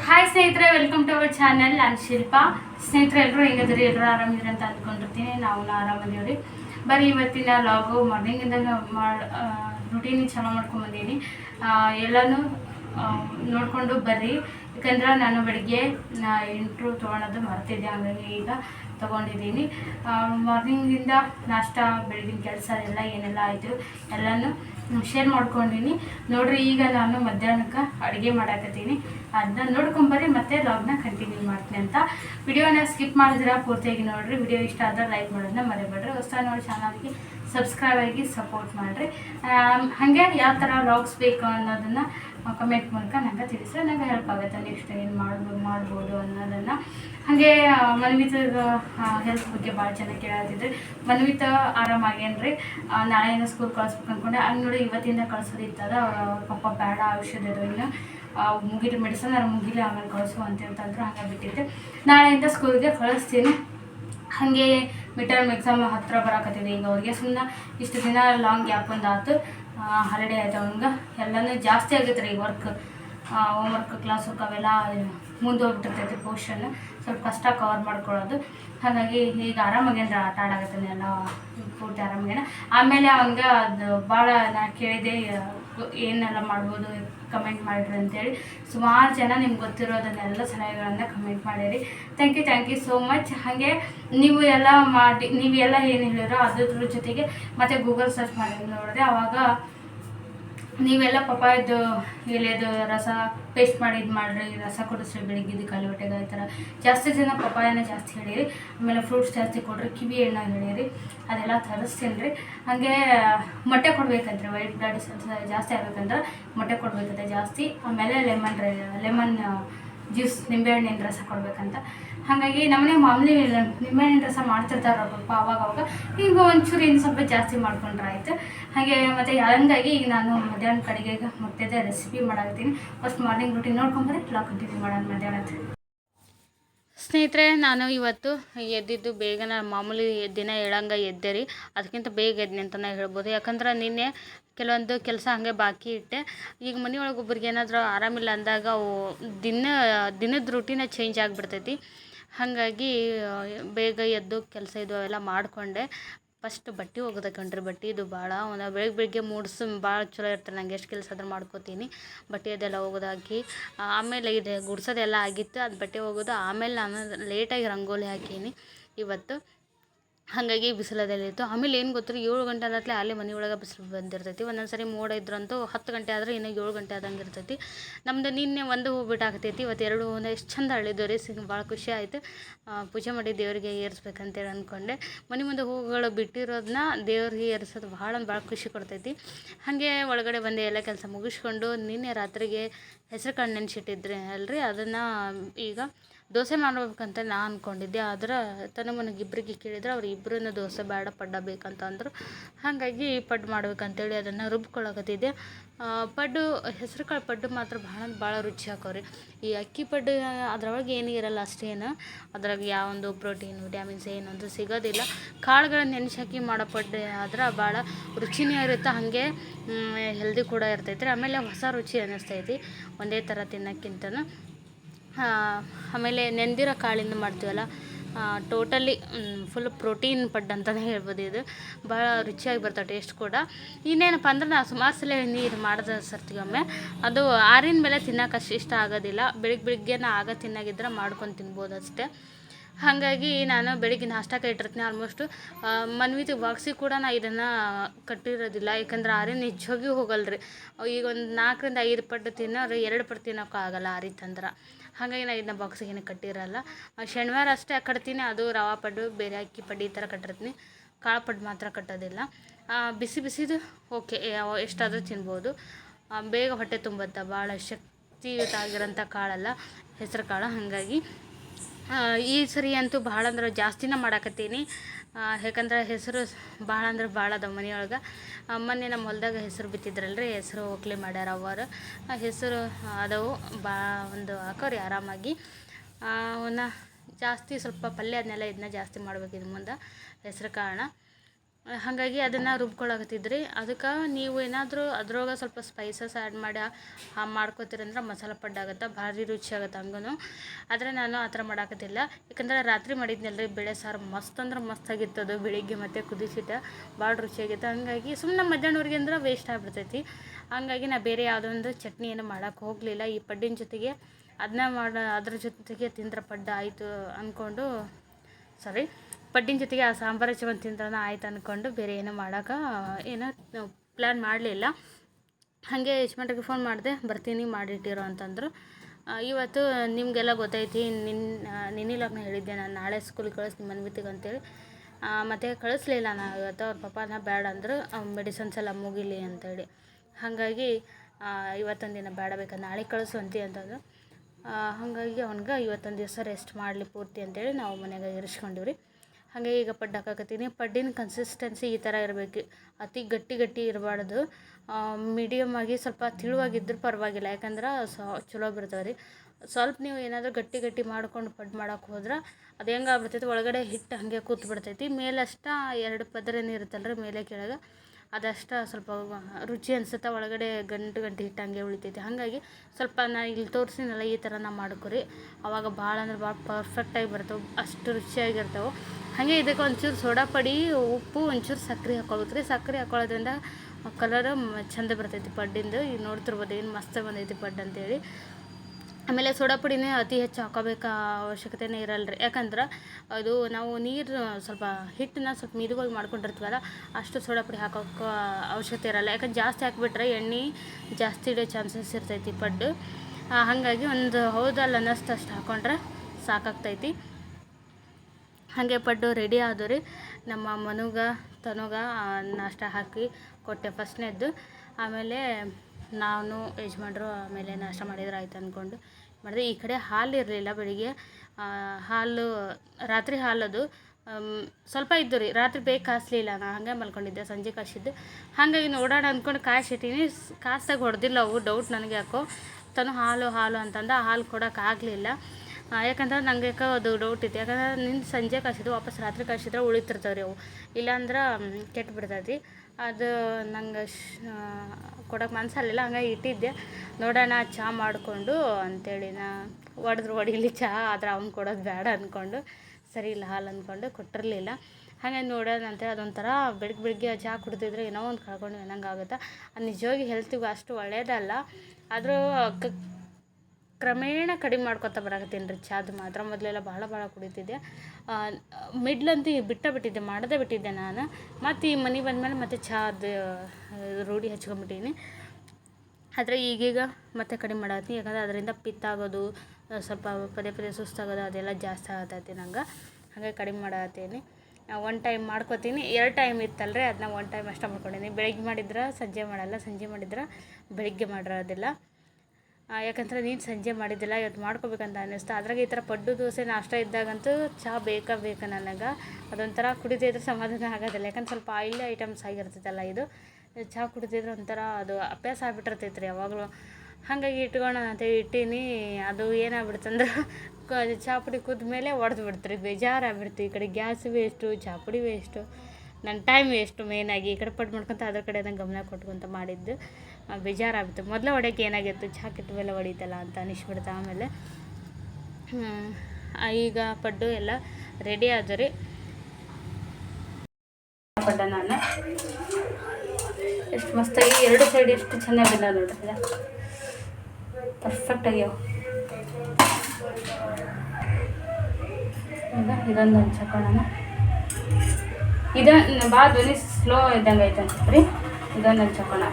Hi ಸ್ನೇಹಿತರೆ welcome to our channel ನಾನು ಶಿಲ್ಪಾ ಸ್ನೇಹಿತರೆ ಎಲ್ಲರೂ ಹೆಂಗದ್ರಿ ಎಲ್ಲರೂ ಆರಾಮಿದ್ರಿ ಅಂತ ಅಂದ್ಕೊಂಡಿರ್ತೀನಿ ನಾವು ಆರಾಮದೀವ್ರಿ. ಬರೀ ಇವತ್ತಿನ ಲಾಗು ಮಾರ್ನಿಂಗಿಂದ ಮಾಡಿ ರುಟೀನ್ ಚಾಲೂ ಮಾಡ್ಕೊಂಬಂದೀನಿ ಎಲ್ಲನೂ ಆ, ನೋಡಿಕೊಂಡು ಬರ್ರಿ. ಯಾಕಂದ್ರೆ ನಾನು ಬೆಳಿಗ್ಗೆ ಇಂಟ್ರೂ ತೊಗೊಳೋದು ಮರ್ತಿದ್ದೆ ಹಂಗಾಗಿ ಈಗ ತೊಗೊಂಡಿದ್ದೀನಿ. ಮಾರ್ನಿಂಗಿಂದ ನಾಷ್ಟ ಬೆಳಗಿನ ಕೆಲಸ ಎಲ್ಲ ಏನೆಲ್ಲ ಆಯಿತು ಎಲ್ಲನೂ ಶೇರ್ ಮಾಡ್ಕೊಂಡಿನಿ. ನೋಡ್ರಿ, ಈಗ ನಾನು ಮಧ್ಯಾಹ್ನಕ್ಕೆ ಅಡುಗೆ ಮಾಡಾಕತ್ತೀನಿ. ಅದನ್ನ ನೋಡ್ಕೊಂಬರ್ರಿ ಮತ್ತೆ ಲಾಗ್ನ ಕಂಟಿನ್ಯೂ ಮಾಡ್ತೀನಿ ಅಂತ. ವಿಡಿಯೋನ ಸ್ಕಿಪ್ ಮಾಡಿದ್ರೆ ಪೂರ್ತಿಯಾಗಿ ನೋಡ್ರಿ. ವಿಡಿಯೋ ಇಷ್ಟ ಆದ್ರೆ ಲೈಕ್ ಮಾಡೋದನ್ನ ಮರಿಬೇಡ್ರಿ. ಹೊಸ ನೋಡಿ ಚಾನಲ್ಗೆ ಸಬ್ಸ್ಕ್ರೈಬ್ ಆಗಿ ಸಪೋರ್ಟ್ ಮಾಡಿರಿ. ಹಾಗೆ ಯಾವ ಥರ ಲಾಗ್ಸ್ ಬೇಕು ಅನ್ನೋದನ್ನು ಕಮೆಂಟ್ ಮೂಲಕ ನಂಗೆ ತಿಳಿಸಿ ನಂಗೆ ಹೆಲ್ಪ್ ಆಗುತ್ತೆ. ನೆಕ್ಸ್ಟ್ ಏನು ಮಾಡ್ಬೋದು ಮಾಡ್ಬೋದು ಅನ್ನೋದನ್ನು. ಹಾಗೆ ಮನ್ವಿತ ಹೆಲ್ತ್ ಬಗ್ಗೆ ಭಾಳ ಜನ ಕೇಳತ್ತಿದ್ರಿ ಮನ್ವಿತ ಆರಾಮಾಗೇನ್ರಿ ನಾಳೆ ಏನೋ ಸ್ಕೂಲ್ ಕಳಿಸ್ಬೇಕು ಅಂದ್ಕೊಂಡೆ ಹಂಗೆ ನೋಡಿ ಇವತ್ತಿಂದ ಕಳ್ಸೋದಿತ್ತದ ಅವ್ರ ಪಪ್ಪ ಬೇಡ ಔಷಧ ಇದು ಇನ್ನು. ಮುಗಿಲಿ ಮೆಡಿಸನ್ ನಾನು ಮುಗಿಲಿ ಆಮೇಲೆ ಕಳಿಸು ಅಂತ ಹೇಳ್ತಂದ್ರು ಹಂಗೆ ಬಿಟ್ಟಿದ್ದೆ. ನಾಳೆಯಿಂದ ಸ್ಕೂಲ್ಗೆ ಕಳಿಸ್ತೀನಿ. ಹಾಗೆ ಮಿಡ್ ಎಕ್ಸಾಮ್ ಹತ್ತಿರ ಬರಾಕತ್ತಿದೆ ಈಗ ಅವ್ರಿಗೆ. ಸುಮ್ಮನೆ ಇಷ್ಟು ದಿನ ಲಾಂಗ್ ಗ್ಯಾಪ್ ಒಂದು ಆಯ್ತು ಹಾಲಿಡೇ ಆಯ್ತು ಅವ್ನಿಗೆ ಎಲ್ಲನೂ ಜಾಸ್ತಿ ಆಗುತ್ತೆ ರೀ work home work class work ಅವೆಲ್ಲ ಮುಂದೋಗ್ಬಿಟ್ಟಿರ್ತೈತಿ ಪೋರ್ಷನ್ ಸ್ವಲ್ಪ ಕಷ್ಟ ಕವರ್ ಮಾಡ್ಕೊಳ್ಳೋದು. ಹಾಗಾಗಿ ಈಗ ಆರಾಮಾಗೇನ್ರ ಆಟ ಆಡಾಗತ್ತೆ ಎಲ್ಲ, ಪೂರ್ತಿ ಆರಾಮಾಗೇನ. ಆಮೇಲೆ ಅವನಿಗೆ ಅದು ಭಾಳ ನಾ ಕೇಳಿದೆ, ಏನೆಲ್ಲ ಮಾಡ್ಬೋದು ಕಮೆಂಟ್ ಮಾಡಿರಿ ಅಂತೇಳಿ. ಸುಮಾರು ಜನ ನಿಮ್ಗೆ ಗೊತ್ತಿರೋದನ್ನೆಲ್ಲ ಸಲಹೆಗಳನ್ನು ಕಮೆಂಟ್ ಮಾಡಿರಿ. Thank you thank you so much ಹಾಗೆ ನೀವು ಎಲ್ಲ ಮಾಡಿ, ನೀವು ಎಲ್ಲ ಏನು ಹೇಳಿರೋ ಅದ್ರ ಜೊತೆಗೆ ಮತ್ತೆ ಗೂಗಲ್ ಸರ್ಚ್ ಮಾಡಿ ನೋಡಿದೆ ಆವಾಗ ನೀವೆಲ್ಲ ಪಪ್ಪಾಯದ್ದು ಎಲೆದು ರಸ ಪೇಸ್ಟ್ ಮಾಡಿ ಇದು ಮಾಡಿರಿ, ರಸ ಕೊಡಿಸ್ರಿ, ಬೆಳಿಗ್ಗೆ ಖಾಲಿ ಹೊಟ್ಟೆಗೆ ಈ ಥರ ಜಾಸ್ತಿ ಜನ ಪಪ್ಪಾಯನ ಜಾಸ್ತಿ ಹೇಳಿರಿ ಆಮೇಲೆ ಫ್ರೂಟ್ಸ್ ಜಾಸ್ತಿ ಕೊಡ್ರಿ, ಕಿವಿ ಎಣ್ಣೆ ಹೇಳಿರಿ ಅದೆಲ್ಲ ತರಿಸ್ತೀನಿ ರೀ ಹಾಗೆ ಮೊಟ್ಟೆ ಕೊಡಬೇಕಂದ್ರೆ ವೈಟ್ ಬ್ಲಡ್ ಜಾಸ್ತಿ ಆಗ್ಬೇಕಂದ್ರೆ ಮೊಟ್ಟೆ ಕೊಡಬೇಕಂತ ಜಾಸ್ತಿ. ಆಮೇಲೆ ಲೆಮನ್ ರೈ ಲೆಮನ್ ಜ್ಯೂಸ್ ನಿಂಬೆಹಣ್ಣಿನ ರಸ ಕೊಡ್ಬೇಕಂತ. ಹಾಗಾಗಿ ನಮ್ಮನೆ ಮಾಮೂಲಿ ನಿಂಬೆಹಣ್ಣಿನ ರಸ ಮಾಡ್ತಿರ್ತಾರೆ ಪಾಪ ಅವಾಗ ಈಗ ಒಂಚೂರು ಇನ್ನು ಸ್ವಲ್ಪ ಜಾಸ್ತಿ ಮಾಡ್ಕೊಂಡ್ರೆ ಆಯಿತು. ಹಾಗೆ ಮತ್ತು ಹಂಗಾಗಿ ಈಗ ನಾನು ಮಧ್ಯಾಹ್ನ ಕಡೆಗೆ ಮುಟ್ಟಿದೆ ರೆಸಿಪಿ ಮಾಡಾಕತ್ತೀನಿ. ಫಸ್ಟ್ ಮಾರ್ನಿಂಗ್ ರೂಟೀನ್ ನೋಡ್ಕೊಂಬರಿ ಎಲ್ಲ ಕಂಟಿನ್ಯೂ ಮಾಡೋಣ ಮಧ್ಯಾಹ್ನ ಸ್ನೇಹಿತರೆ, ನಾನು ಇವತ್ತು ಎದ್ದಿದ್ದು ಬೇಗನ, ಮಾಮೂಲಿ ದಿನ ಏಳಂಗ ಎದ್ದೆ ರೀ. ಅದಕ್ಕಿಂತ ಬೇಗ ಎದ್ದೆ ಅಂತಲೇ ಹೇಳ್ಬೋದು. ಯಾಕಂದ್ರೆ ನಿನ್ನೆ ಕೆಲವೊಂದು ಕೆಲಸ ಹಾಗೆ ಬಾಕಿ ಇಟ್ಟೆ. ಈಗ ಮನೆಯೊಳಗೆ ಒಬ್ರಿಗೆ ಏನಾದರೂ ಆರಾಮಿಲ್ಲ ಅಂದಾಗ ಅವು ದಿನ, ದಿನದ ರೂಟೀನೇ ಚೇಂಜ್ ಆಗಿಬಿಡ್ತೈತಿ. ಹಾಗಾಗಿ ಬೇಗ ಎದ್ದು ಕೆಲಸ ಇದು ಅವೆಲ್ಲ ಮಾಡಿಕೊಂಡೆ. ಫಸ್ಟ್ ಬಟ್ಟೆ ಒಗ್ದಕಂಡ್ರಿ ಬಟ್ಟೆ, ಇದು ಭಾಳ ಒಂದು ಬೆಳಗ್ಗೆ ಬೆಳಗ್ಗೆ ಮೂಡ್ಸು ಭಾಳ ಚಲೋ ಇರ್ತದೆ. ನಂಗೆ ಎಷ್ಟು ಕೆಲಸ ಆದ್ರೂ ಮಾಡ್ಕೋತೀನಿ. ಬಟ್ಟೆ ಅದೆಲ್ಲ ಒಗ್ದಾಕಿ ಆಮೇಲೆ ಇದು ಗುಡ್ಸೋದೆಲ್ಲ ಆಗಿತ್ತು. ಅದು ಬಟ್ಟೆ ಒಗೆದು ಆಮೇಲೆ ನಾನು ಲೇಟಾಗಿ ರಂಗೋಲಿ ಹಾಕೀನಿ. ಇವತ್ತು ಹಾಗಾಗಿ ಬಿಸಿಲದಲ್ಲಿತ್ತು. ಆಮೇಲೆ ಏನು ಗೊತ್ತ್ರಿ, ಏಳು ಗಂಟೆ ಅನ್ನತ್ಲೆ ಅಲ್ಲಿ ಮನೆ ಒಳಗೆ ಬಿಸಿಲು ಬಂದಿರ್ತೈತಿ. ಒಂದೊಂದು ಸರಿ ಮೋಡ ಇದ್ರಂತೂ ಹತ್ತು ಗಂಟೆ ಆದ್ರೆ ಇನ್ನೂ ಏಳು ಗಂಟೆ ಆದಂಗೆ ಇರ್ತೈತಿ. ನಮ್ದು ನಿನ್ನೆ ಒಂದು ಹೂ ಬಿಟ್ಟಾಕತೈತಿ. ಇವತ್ತು ಎರಡು ಹೂವನ್ನ ಎಷ್ಟು ಚಂದ ರೀ ಸಿಂಗ್ ಭಾಳ ಖುಷಿ ಆಯಿತು. ಪೂಜೆ ಮಾಡಿ ದೇವರಿಗೆ ಏರಿಸ್ಬೇಕಂತೇಳಿ ಅಂದ್ಕೊಂಡೆ ಮನೆ ಮುಂದೆ ಹೂಗಳು ಬಿಟ್ಟಿರೋದನ್ನ ದೇವ್ರಿಗೆ ಏರಿಸೋದು ಭಾಳ ಭಾಳ ಖುಷಿ ಕೊಡ್ತೈತಿ. ಹಾಗೆ ಒಳಗಡೆ ಬಂದೆ ಎಲ್ಲ ಕೆಲಸ ಮುಗಿಸ್ಕೊಂಡು ನಿನ್ನೆ ರಾತ್ರಿಗೆ ಹೆಸರು ಕಾಳು ನೆನ್ಸಿಟ್ಟಿದ್ರೆ ಅಲ್ರಿ? ಅದನ್ನು ಈಗ ದೋಸೆ ಮಾಡ್ಬೇಕಂತ ನಾ ಅಂದ್ಕೊಂಡಿದ್ದೆ ಆದ್ರೆ ತನ್ನ ಮನೆಗೆ ಇಬ್ಬರಿಗೆ ಕೇಳಿದ್ರೆ ಅವ್ರು ಇಬ್ಬರನ್ನ ದೋಸೆ ಬೇಡ, ಪಡ್ಡ ಬೇಕಂತ ಅಂದರು ಹಾಗಾಗಿ ಪಡ್ಡು ಮಾಡ್ಬೇಕಂತೇಳಿ ಅದನ್ನು ರುಬ್ಕೊಳಕತ್ತಿದ್ದೆ. ಪಡ್ಡು ಹೆಸರು ಕಾಳು ಪಡ್ಡು ಮಾತ್ರ ಭಾಳ ಭಾಳ ರುಚಿ ಹಾಕವ್ರಿ. ಈ ಅಕ್ಕಿ ಪಡ್ಡು ಅದ್ರೊಳಗೆ ಏನೂ ಇರಲ್ಲ ಅಷ್ಟೇನು. ಅದ್ರಾಗ ಯಾವೊಂದು ಪ್ರೋಟೀನು ವಿಟ್ಯಾಮಿನ್ಸ್ ಏನೊಂದು ಸಿಗೋದಿಲ್ಲ. ಕಾಳುಗಳನ್ನ ನೆನೆಸಿ ಹಾಕಿ ಮಾಡೋ ಪಡ್ಡು ಆದ್ರೆ ಭಾಳ ರುಚಿನೇ ಇರುತ್ತೆ, ಹಾಗೆ ಹೆಲ್ದಿ ಕೂಡ ಇರ್ತೈತೆ ಆಮೇಲೆ ಹೊಸ ರುಚಿ ಅನ್ನಿಸ್ತೈತಿ ಒಂದೇ ಥರ ತಿನ್ನೋಕ್ಕಿಂತನೂ. ಆಮೇಲೆ ನೆಂದಿರೋ ಕಾಳಿಂದ ಮಾಡ್ತೀವಲ್ಲ ಟೋಟಲಿ ಫುಲ್ ಪ್ರೋಟೀನ್ ಪಡ್ಡು ಅಂತಲೇ ಹೇಳ್ಬೋದು ಇದು. ಭಾಳ ರುಚಿಯಾಗಿ ಬರ್ತವೆ ಟೇಸ್ಟ್ ಕೂಡ. ಇನ್ನೇನಪ್ಪ ಅಂದ್ರೆ ನಾವು ಸುಮಾರು ಸಲ ನೀರು ಮಾಡಿದ ಸರ್ತಿಗೊಮ್ಮೆ ಅದು ಆರಿನ ಮೇಲೆ ತಿನ್ನೋಕೆ ಅಷ್ಟು ಇಷ್ಟ ಆಗೋದಿಲ್ಲ. ಬೆಳಿಗ್ಗೆ ಬೆಳಿಗ್ಗೆನ ಆಗ ತಿನ್ನಾಗಿದ್ರೆ ಮಾಡ್ಕೊಂಡು ತಿನ್ಬೋದು ಅಷ್ಟೇ. ಹಾಗಾಗಿ ನಾನು ಬೆಳಿಗ್ಗೆ ನಾಷ್ಟಕ್ಕೆ ಇಟ್ಟಿರ್ತೀನಿ ಆಲ್ಮೋಸ್ಟು ಮನ್ವಿತಿ ಬಾಕ್ಸಿಗೆ ಕೂಡ ನಾ ಇದನ್ನು ಕಟ್ಟಿರೋದಿಲ್ಲ. ಯಾಕಂದ್ರೆ ಆರಿನ ಹೋಗಲ್ಲ ರೀ ಈಗ ಒಂದು ನಾಲ್ಕರಿಂದ ಐದು ಪಟ್ಟು ತಿನ್ನೋರು ಎರಡು ಪಟ್ಟು ತಿನ್ನೋಕ್ಕಾಗಲ್ಲ ಆರಿ ಆರಿತ್ತಂದ್ರೆ ಹಾಗಾಗಿ ನಾ ಇದನ್ನ ಬಾಕ್ಸಿಗೆ ಏನು ಕಟ್ಟಿರಲ್ಲ. ಶನಿವಾರ ಅಷ್ಟೇ ಕಟ್ತೀನಿ, ಅದು ರವಾ ಪಡ್ಡು, ಬೇರೆ ಅಕ್ಕಿ ಪಡ್ಡು ಈ ಥರ ಕಟ್ಟಿರ್ತೀನಿ. ಕಾಳು ಪಡ್ಡು ಮಾತ್ರ ಕಟ್ಟೋದಿಲ್ಲ. ಬಿಸಿ ಬಿಸಿದು ಓಕೆ ಎಷ್ಟಾದರೂ ತಿನ್ಬೋದು. ಬೇಗ ಹೊಟ್ಟೆ ತುಂಬುತ್ತೆ, ಭಾಳ ಶಕ್ತಿಯುತ ಆಗಿರೋಂಥ ಕಾಳಲ್ಲ ಹೆಸರು ಕಾಳು ಹಾಗಾಗಿ ಈ ಸರಿ ಅಂತೂ ಭಾಳ ಅಂದ್ರೆ ಜಾಸ್ತಿನೇ ಮಾಡಾಕತ್ತೀನಿ. ಯಾಕಂದ್ರೆ ಹೆಸರು ಭಾಳ ಅಂದ್ರೆ ಭಾಳ ಅದಾವೆ ಮನೆಯೊಳಗೆ. ಮೊನ್ನೆ ನಮ್ಮ ಹೊಲ್ದಾಗ ಹೆಸರು ಬಿತ್ತಿದ್ರಲ್ರಿ, ಹೆಸರು ಹೋಗ್ಲಿ ಮಾಡ್ಯಾರ ಅವರು ಹೆಸರು ಅದಾವು ಬಾ, ಒಂದು ಹಾಕೋರಿ ಆರಾಮಾಗಿ. ಅವನ್ನ ಜಾಸ್ತಿ ಸ್ವಲ್ಪ ಪಲ್ಯ ಅದನ್ನೆಲ್ಲ ಇದನ್ನ ಜಾಸ್ತಿ ಮಾಡ್ಬೇಕು ಇದು ಮುಂದೆ ಹೆಸರು ಕಾರಣ ಹಾಗಾಗಿ ಅದನ್ನು ರುಬ್ಕೊಳ್ಳಾಕತ್ತಿದ್ರಿ ಅದಕ್ಕೆ ನೀವು ಏನಾದರೂ ಅದ್ರೊಳಗೆ ಸ್ವಲ್ಪ ಸ್ಪೈಸಸ್ ಆ್ಯಡ್ ಮಾಡಿ ಮಾಡ್ಕೋತೀರಂದ್ರೆ ಮಸಾಲೆ ಪಡ್ಡಾಗತ್ತೆ ಭಾರಿ ರುಚಿ ಆಗುತ್ತೆ ಹಂಗೂ ಆದರೆ ನಾನು ಆ ಥರ ಮಾಡಾಕತ್ತಿಲ್ಲ. ಯಾಕಂದ್ರೆ ರಾತ್ರಿ ಮಾಡಿದ್ನಲ್ಲ ರೀ ಬೇಳೆ ಸಾರು ಮಸ್ತ್ ಅಂದ್ರೆ ಮಸ್ತ್ ಆಗಿತ್ತು ಅದು, ಬೆಳಿಗ್ಗೆ ಮತ್ತೆ ಕುದಿಸಿಟ್ಟು ಭಾಳ ರುಚಿಯಾಗಿತ್ತು ಹಂಗಾಗಿ ಸುಮ್ಮನೆ ಮಧ್ಯಾಹ್ನವರೆಗೆ ಅಂದ್ರೆ ವೇಸ್ಟ್ ಆಗಿಬಿಡ್ತೈತಿ. ಹಂಗಾಗಿ ನಾ ಬೇರೆ ಯಾವುದೋ ಒಂದು ಚಟ್ನಿ ಏನು ಮಾಡೋಕೆ ಹೋಗಲಿಲ್ಲ. ಈ ಪಡ್ಡಿನ ಜೊತೆಗೆ ಅದನ್ನ ಮಾಡೋ, ಅದ್ರ ಜೊತೆಗೆ ತಿಂದ್ರೆ ಪಡ್ಡ ಆಯಿತು ಅಂದ್ಕೊಂಡು ಸಾರಿ ಪಡ್ಡಿನ ಜೊತೆಗೆ ಆ ಸಾಂಬಾರು ಹಚ್ಕೊಂಡು ತಿಂದ್ರನ ಆಯ್ತು ಅಂದ್ಕೊಂಡು ಬೇರೆ ಏನೂ ಮಾಡೋಕೆ, ಏನೋ ಪ್ಲ್ಯಾನ್ ಮಾಡಲಿಲ್ಲ. ಹಾಗೆ ಯಜಮಾನ್ರಿಗೆ ಫೋನ್ ಮಾಡಿದೆ, ಬರ್ತೀನಿ ಮಾಡಿಟ್ಟಿರೋ ಅಂತಂದರು. ಇವತ್ತು ನಿಮಗೆಲ್ಲ ಗೊತ್ತೈತಿ ನಿನ್ನ ನಿನ್ನಿಲಗ್ನ ಹೇಳಿದ್ದೆ, ನಾನು ನಾಳೆ ಸ್ಕೂಲಿಗೆ ಕಳಿಸ್ತೀನಿ, ಮನ್ವಿತಿಗೆ ಅಂತೇಳಿ. ಮತ್ತು ಕಳಿಸ್ಲಿಲ್ಲ ನಾನು ಇವತ್ತು, ಅವ್ರ ಪಪ್ಪನ ಬೇಡ ಅಂದರು ಮೆಡಿಸನ್ಸ್ ಎಲ್ಲ ಮುಗಿಲಿ ಅಂತೇಳಿ. ಹಾಗಾಗಿ ಇವತ್ತೊಂದು ದಿನ ಬೇಡ ಬೇಕಾ, ನಾಳೆ ಕಳಿಸುವಂತಿ ಅಂತಂದ್ರು. ಹಾಗಾಗಿ ಅವ್ನಿಗೆ ಇವತ್ತೊಂದು ದಿವಸ ರೆಸ್ಟ್ ಮಾಡಲಿ ಪೂರ್ತಿ ಅಂತೇಳಿ ನಾವು ಮನೆಗೆ ಇರಿಸ್ಕೊಂಡಿವ್ರಿ. ಹಾಗೆ ಈಗ ಪಡ್ಡು ಹಾಕಾಕತ್ತೀನಿ ಪಡ್ಡಿನ ಕನ್ಸಿಸ್ಟೆನ್ಸಿ ಈ ಥರ ಇರಬೇಕು. ಅತಿ ಗಟ್ಟಿ ಗಟ್ಟಿ ಇರಬಾರ್ದು. ಮೀಡಿಯಮ್ ಆಗಿ ಸ್ವಲ್ಪ ತಿಳುವಾಗಿದ್ದರೂ ಪರವಾಗಿಲ್ಲ. ಯಾಕಂದ್ರೆ ಸೊ, ಚಲೋ ಬರ್ತವೆ ರೀ ಸ್ವಲ್ಪ ನೀವು ಏನಾದರೂ ಗಟ್ಟಿ ಗಟ್ಟಿ ಮಾಡ್ಕೊಂಡು ಪಡ್ಡು ಮಾಡೋಕೆ ಹೋದ್ರೆ ಅದು ಹೆಂಗೆ ಆಗ್ಬಿಡ್ತೈತಿ? ಒಳಗಡೆ ಹಿಟ್ಟು ಹಾಗೆ ಕೂತ್ ಬಿಡ್ತೈತಿ. ಮೇಲಷ್ಟ ಎರಡು ಪದರೇನು ರೀ ಮೇಲೆ ಕೆಳಗೆ. ಅದಷ್ಟು ಸ್ವಲ್ಪ ರುಚಿ ಅನ್ಸುತ್ತೆ ಒಳಗಡೆ ಗಂಟು ಗಂಟು ಹಿಟ್ಟು ಹಂಗೆ ಉಳಿತೈತಿ. ಹಾಗಾಗಿ ಸ್ವಲ್ಪ ನಾ ಇಲ್ಲಿ ತೋರಿಸಿನಲ್ಲ ಈ ಥರ ನಾ ಮಾಡ್ಕೊರಿ. ಅವಾಗ ಭಾಳ ಅಂದ್ರೆ ಭಾಳ ಪರ್ಫೆಕ್ಟಾಗಿ ಬರ್ತವೆ. ಅಷ್ಟು ರುಚಿಯಾಗಿರ್ತವೆ ಹಾಗೆ ಇದಕ್ಕೆ ಒಂಚೂರು ಸೋಡಾ ಪುಡಿ, ಉಪ್ಪು, ಒಂಚೂರು ಸಕ್ಕರೆ ಹಾಕೊಳ್ಬೇಕು ರೀ. ಸಕ್ಕರೆ ಹಾಕೊಳ್ಳೋದ್ರಿಂದ ಕಲರ್ ಚಂದ ಬರ್ತೈತಿ ಪಡ್ಡಿಂದು. ಈಗ ನೋಡ್ತಿರ್ಬೋದು, ಏನು ಮಸ್ತ್ ಬಂದೈತಿ ಪಡ್ಡು ಅಂತೇಳಿ. ಆಮೇಲೆ ಸೋಡಾ ಪುಡಿನೇ ಅತಿ ಹೆಚ್ಚು ಹಾಕೋಬೇಕಾ ಅವಶ್ಯಕತೆನೇ ಇರಲ್ಲ ರೀ ಯಾಕಂದ್ರೆ ಅದು ನಾವು ನೀರು ಸ್ವಲ್ಪ ಹಿಟ್ಟನ್ನ ಸ್ವಲ್ಪ ಮಿದುವಾಗಿ ಮಾಡ್ಕೊಂಡಿರ್ತೀವಲ್ಲ, ಅಷ್ಟು ಸೋಡಾ ಪುಡಿ ಹಾಕೋಕೆ ಅವಶ್ಯಕತೆ ಇರಲ್ಲ. ಯಾಕಂದ್ರೆ ಜಾಸ್ತಿ ಹಾಕ್ಬಿಟ್ರೆ ಎಣ್ಣೆ ಜಾಸ್ತಿ ಇಡೋ ಚಾನ್ಸಸ್ ಇರ್ತೈತಿ ಪಡ್ಡು. ಹಾಗಾಗಿ ಒಂದು ಹೌದಲ್ಲ ಅನ್ನಷ್ಟು ಅಷ್ಟು ಹಾಕೊಂಡ್ರೆ ಸಾಕಾಗ್ತೈತಿ. ಹಾಗೆ ಪಡ್ಡು ರೆಡಿ ಆದವು ರೀ. ನಮ್ಮ ಮನುಗ, ತನುಗ ನಾಷ್ಟ ಹಾಕಿ ಕೊಟ್ಟೆ ಫಸ್ಟ್ನೇದ್ದು. ಆಮೇಲೆ ನಾನು ಯಜಮಾನ್ರು ಆಮೇಲೆ ನಾಷ್ಟ ಮಾಡಿದ್ರೆ ಆಯ್ತು ಅಂದ್ಕೊಂಡು ಮಾಡಿದೆ. ಈ ಕಡೆ ಹಾಲು ಇರಲಿಲ್ಲ ಬೆಳಿಗ್ಗೆ. ಹಾಲು, ರಾತ್ರಿ ಹಾಲದು ಸ್ವಲ್ಪ ಇದ್ದು ರೀ. ರಾತ್ರಿ ಬೇಗ ಕಾಸಲಿಲ್ಲ. ನಾನು ಹಾಗೆ ಮಲ್ಕೊಂಡಿದ್ದೆ, ಸಂಜೆ ಕಾಸಿದ್ದು. ಹಾಗಾಗಿ ನೋಡೋಣ ಅಂದ್ಕೊಂಡು ಕಾಯಿಸಿಟ್ಟಿನಿ ಕಾಸ್ದಾಗ ಹೊಡೆದಿಲ್ಲ ಅವು. ಡೌಟ್ ನನಗೆ ಯಾಕೋ. ತನು ಹಾಲು ಹಾಲು ಅಂತಂದ. ಹಾಲು ಕೊಡೋಕ್ಕಾಗಲಿಲ್ಲ ಯಾಕಂದ್ರೆ ನಂಗೆ ಯಾಕೆ ಅದು ಡೌಟ್ ಇತ್ತು. ಯಾಕಂದ್ರೆ ನಿನ್ನ ಸಂಜೆ ಕಳ್ಸಿದ್ರು ವಾಪಸ್ ರಾತ್ರಿ ಕಳ್ಸಿದ್ರೆ ಉಳಿತಿರ್ತಾವೆ ರೀ ಅವು. ಇಲ್ಲಾಂದ್ರೆ ಕೆಟ್ಟು ಬಿಡ್ತೈತಿ ಅದು ನಂಗೆ ಕೊಡೋಕೆ ಮನಸ್ಸಲ್ಲಿಲ್ಲ ಹಂಗಾಗಿ ಇಟ್ಟಿದ್ದೆ. ನೋಡೋಣ ಚಹಾ ಮಾಡಿಕೊಂಡು ಅಂತೇಳಿ ನಾ ಒಡೆದ್ರು ಹೊಡಿಲಿ ಚಹಾ ಆದ್ರೆ ಅವ್ನು ಕೊಡೋದು ಬೇಡ ಅಂದ್ಕೊಂಡು ಸರಿ ಇಲ್ಲ, ಹಾಲು ಅಂದ್ಕೊಂಡು ಕೊಟ್ಟಿರಲಿಲ್ಲ. ಹಾಗೆ ನೋಡೋಣ ಅಂತೇಳಿ ಅದೊಂಥರ ಬೆಳಗ್ಗೆ ಬೆಳಗ್ಗೆ ಚಹಾ ಕುಡ್ದಿದ್ರೆ ಏನೋ ಒಂದು ಕಳ್ಕೊಂಡು ಏನಂಗಾಗುತ್ತೆ. ಅದು ನಿಜವಾಗಿ ಹೆಲ್ತಿಗೂ ಅಷ್ಟು ಒಳ್ಳೆಯದಲ್ಲ ಆದರೂ ಕ ಕ್ರಮೇಣ ಕಡಿಮೆ ಮಾಡ್ಕೊತ ಬರಾಕತ್ತೀನಿ ರೀ ಚಾದು ಮಾತ್ರ ಮೊದಲೆಲ್ಲ ಭಾಳ ಭಾಳ ಕುಡಿತಿದ್ದೆ. ಮಿಡ್ಲಂತೂ ಬಿಟ್ಟ ಬಿಟ್ಟಿದ್ದೆ, ಮಾಡದೆ ಬಿಟ್ಟಿದ್ದೆ ನಾನು. ಮತ್ತು ಈ ಮನೆ ಬಂದಮೇಲೆ ಮತ್ತೆ ಚಾದು ರೂಢಿ ಹಚ್ಕೊಂಬಿಟ್ಟೀನಿ. ಆದರೆ ಈಗೀಗ ಮತ್ತೆ ಕಡಿಮೆ ಮಾಡತ್ತೀನಿ ಯಾಕಂದ್ರೆ ಅದರಿಂದ ಪಿತ್ತಾಗೋದು ಸ್ವಲ್ಪ ಪದೇ ಪದೇ ಸುಸ್ತಾಗೋದು ಅದೆಲ್ಲ ಜಾಸ್ತಿ ಆಗತ್ತೈತಿ ನಂಗೆ. ಹಾಗೆ ಕಡಿಮೆ ಮಾಡತ್ತೀನಿ ಒನ್ ಟೈಮ್ ಮಾಡ್ಕೋತೀನಿ. ಎರಡು ಟೈಮ್ ಇತ್ತಲ್ರಿ ಅದನ್ನ ಒನ್ ಟೈಮ್ ಅಷ್ಟೇ ಮಾಡ್ಕೊಂಡೀನಿ. ಬೆಳಗ್ಗೆ ಮಾಡಿದ್ರೆ, ಸಂಜೆ ಮಾಡಲ್ಲ. ಸಂಜೆ ಮಾಡಿದ್ರೆ ಬೆಳಿಗ್ಗೆ ಮಾಡಿರೋದಿಲ್ಲ. ಯಾಕಂದ್ರೆ ನೀನು ಸಂಜೆ ಮಾಡಿದ್ದಿಲ್ಲ, ಇವತ್ತು ಮಾಡ್ಕೋಬೇಕಂತ ಅನ್ನಿಸ್ತು. ಅದ್ರಾಗ ಈ ಥರ ಪಡ್ಡು ದೋಸೆ ನಾಷ್ಟ ಇದ್ದಾಗಂತೂ ಚಹಾ ಬೇಕಾ ಬೇಕು ನನಗೆ. ಅದೊಂಥರ ಕುಡಿದಿದ್ರೆ ಸಮಾಧಾನ ಆಗೋದಿಲ್ಲ. ಯಾಕಂದ್ರೆ ಸ್ವಲ್ಪ ಆಯಿಲ್ ಐಟಮ್ಸ್ ಆಗಿರ್ತೈತಲ್ಲ ಇದು. ಚಹಾ ಕುಡಿದಿದ್ರೆ ಒಂಥರ ಅದು ಅಭ್ಯಾಸ ಆಗ್ಬಿಟ್ಟಿರ್ತೈತೆ ರೀ ಯಾವಾಗಲೂ. ಹಾಗಾಗಿ ಇಟ್ಕೊಳ್ಳೋಣ ಅಂತ ಇಟ್ಟೀನಿ. ಅದು ಏನಾಗ್ಬಿಡ್ತಂದ್ರೆ ಕ ಪುಡಿ ಕುದ್ಮೇಲೆ ಒಡೆದು ಬಿಡ್ತೀರಿ. ಬೇಜಾರಾಗ್ಬಿಡ್ತು ಈ ಕಡೆ. ಗ್ಯಾಸ್ ವೇಸ್ಟು ಚಹಾ ಪುಡಿ ವೇಸ್ಟು ನನ್ನ ಟೈಮ್ ಎಷ್ಟು ಮೇಯ್ನಾಗಿ ಈ ಕಡೆ ಪಟ್ಟು ಮಾಡ್ಕೊತ ಅದ್ರ ಕಡೆ ನಂಗೆ ಗಮನ ಕೊಟ್ಕೊಂತ ಮಾಡಿದ್ದು. ಬೇಜಾರಾಗಿತ್ತು ಮೊದಲು ಹೊಡೆಯೋಕೆ ಏನಾಗಿತ್ತು? ಚಹಾ ಕೆಟ್ಟ ಮೇಲೆ ಹೊಡಿತಲ್ಲ ಅಂತ ಅನಿಸ್ಬಿಡ್ತು ಆಮೇಲೆ. ಈಗ ಪಡ್ಡು ಎಲ್ಲ ರೆಡಿ ಆದ್ರಿ. ಪಡ್ಡ ನಾನು. ಎಷ್ಟು ಮಸ್ತಾಗಿ ಎರಡು ಸೈಡ್ ಎಷ್ಟು ಚೆನ್ನಾಗಿ ಬಂದ ನೋಡ್ರಿ. ಪರ್ಫೆಕ್ಟ್ ಇದೊಂದು ಹಂಚ್ಕೊಳ್ಳೋಣ ಇದ ಭಾಳ ಧ್ವನಿ ಸ್ಲೋ ಇದ್ದಂಗೆ ಐತೆ ಅಂತ ರೀ. ಇದೊಂದು ಹಂಚ್ಕೊಳ್ಳೋಣ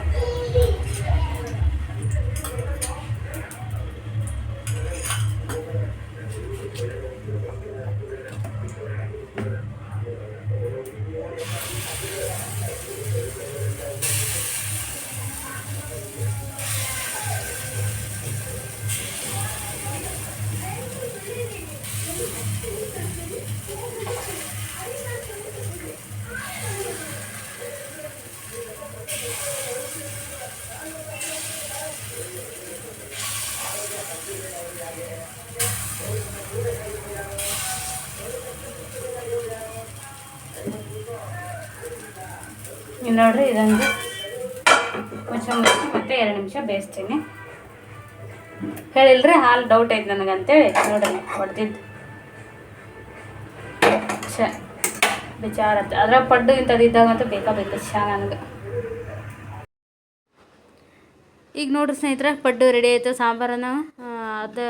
ಇದೊಂದು ಮುಚ್ಚಿ ಮತ್ತೆ ಎರಡು ನಿಮಿಷ ಬೇಯಿಸ್ತೀನಿ. ಹೇಳಿಲ್ರಿ, ಹಾಲು ಡೌಟ್ ಐತೆ ನನಗಂತೇಳಿ ನೋಡ್ರಿ ಹೊಡೆದಿದ್ದು. ಛ ವಿಚಾರ ಅದ್ರ ಪಡ್ಡು ಇಂಥದ್ದು ಬೇಕಾ ಬೇಕು ಚಾ ನನಗೆ. ಈಗ ನೋಡ್ರಿ ಸ್ನೇಹಿತರೆ, ಪಡ್ಡು ರೆಡಿ ಆಯಿತು ಸಾಂಬಾರನ್ನು ಅದು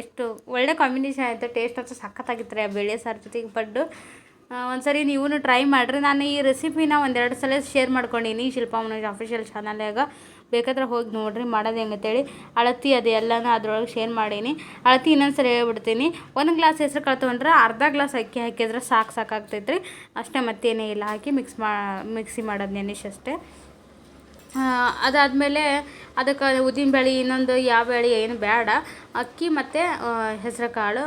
ಎಷ್ಟು ಒಳ್ಳೆ ಕಾಂಬಿನೇಷನ್ ಆಯಿತು ಟೇಸ್ಟ್ ಅಂತೂ ಸಖತ್ತಾಗಿತ್ತು ರೀ ಆ ಬೇಳೆ ಸಾರು ಜೊತೆಗೆ ಪಡ್ಡು. ಒಂದ್ಸರಿ ನೀವು ಟ್ರೈ ಮಾಡಿರಿ. ನಾನು ಈ ರೆಸಿಪಿನ ಒಂದೆರಡು ಸಲ ಶೇರ್ ಮಾಡ್ಕೊಂಡೀನಿ ಶಿಲ್ಪಾ ಮನೋಜ್ ಅಫಿಷಿಯಲ್ ಚಾನಲ್ಯಾಗ ಬೇಕಾದ್ರೆ ಹೋಗಿ ನೋಡಿರಿ, ಮಾಡೋದು ಹೆಂಗಂತೇಳಿ ಅಳತಿ ಅದು ಎಲ್ಲನೂ ಅದ್ರೊಳಗೆ ಶೇರ್ ಮಾಡೀನಿ. ಅಳತಿ ಇನ್ನೊಂದು ಸರಿ ಹೇಳ್ಬಿಡ್ತೀನಿ. ಒಂದು ಗ್ಲಾಸ್ ಹೆಸರು ಕಳ್ತೊಂಡ್ರೆ ಅರ್ಧ ಗ್ಲಾಸ್ ಅಕ್ಕಿ ಹಾಕಿದ್ರೆ ಸಾಕು ಸಾಕಾಗ್ತೈತೆ ರೀ ಅಷ್ಟೇ ಮತ್ತೇನೇ ಇಲ್ಲ, ಹಾಕಿ ಮಿಕ್ಸ್ ಮಾ ಮಿಕ್ಸಿ ಮಾಡೋದು ನೆನಿಶ್ ಅಷ್ಟೇ. ಅದಾದಮೇಲೆ ಅದಕ್ಕೆ ಉದ್ದಿನ ಬೇಳೆ ಇನ್ನೊಂದು ಯಾವ ಬೇಳೆ ಏನು ಬೇಡ. ಅಕ್ಕಿ ಮತ್ತು ಹೆಸರು ಕಾಳು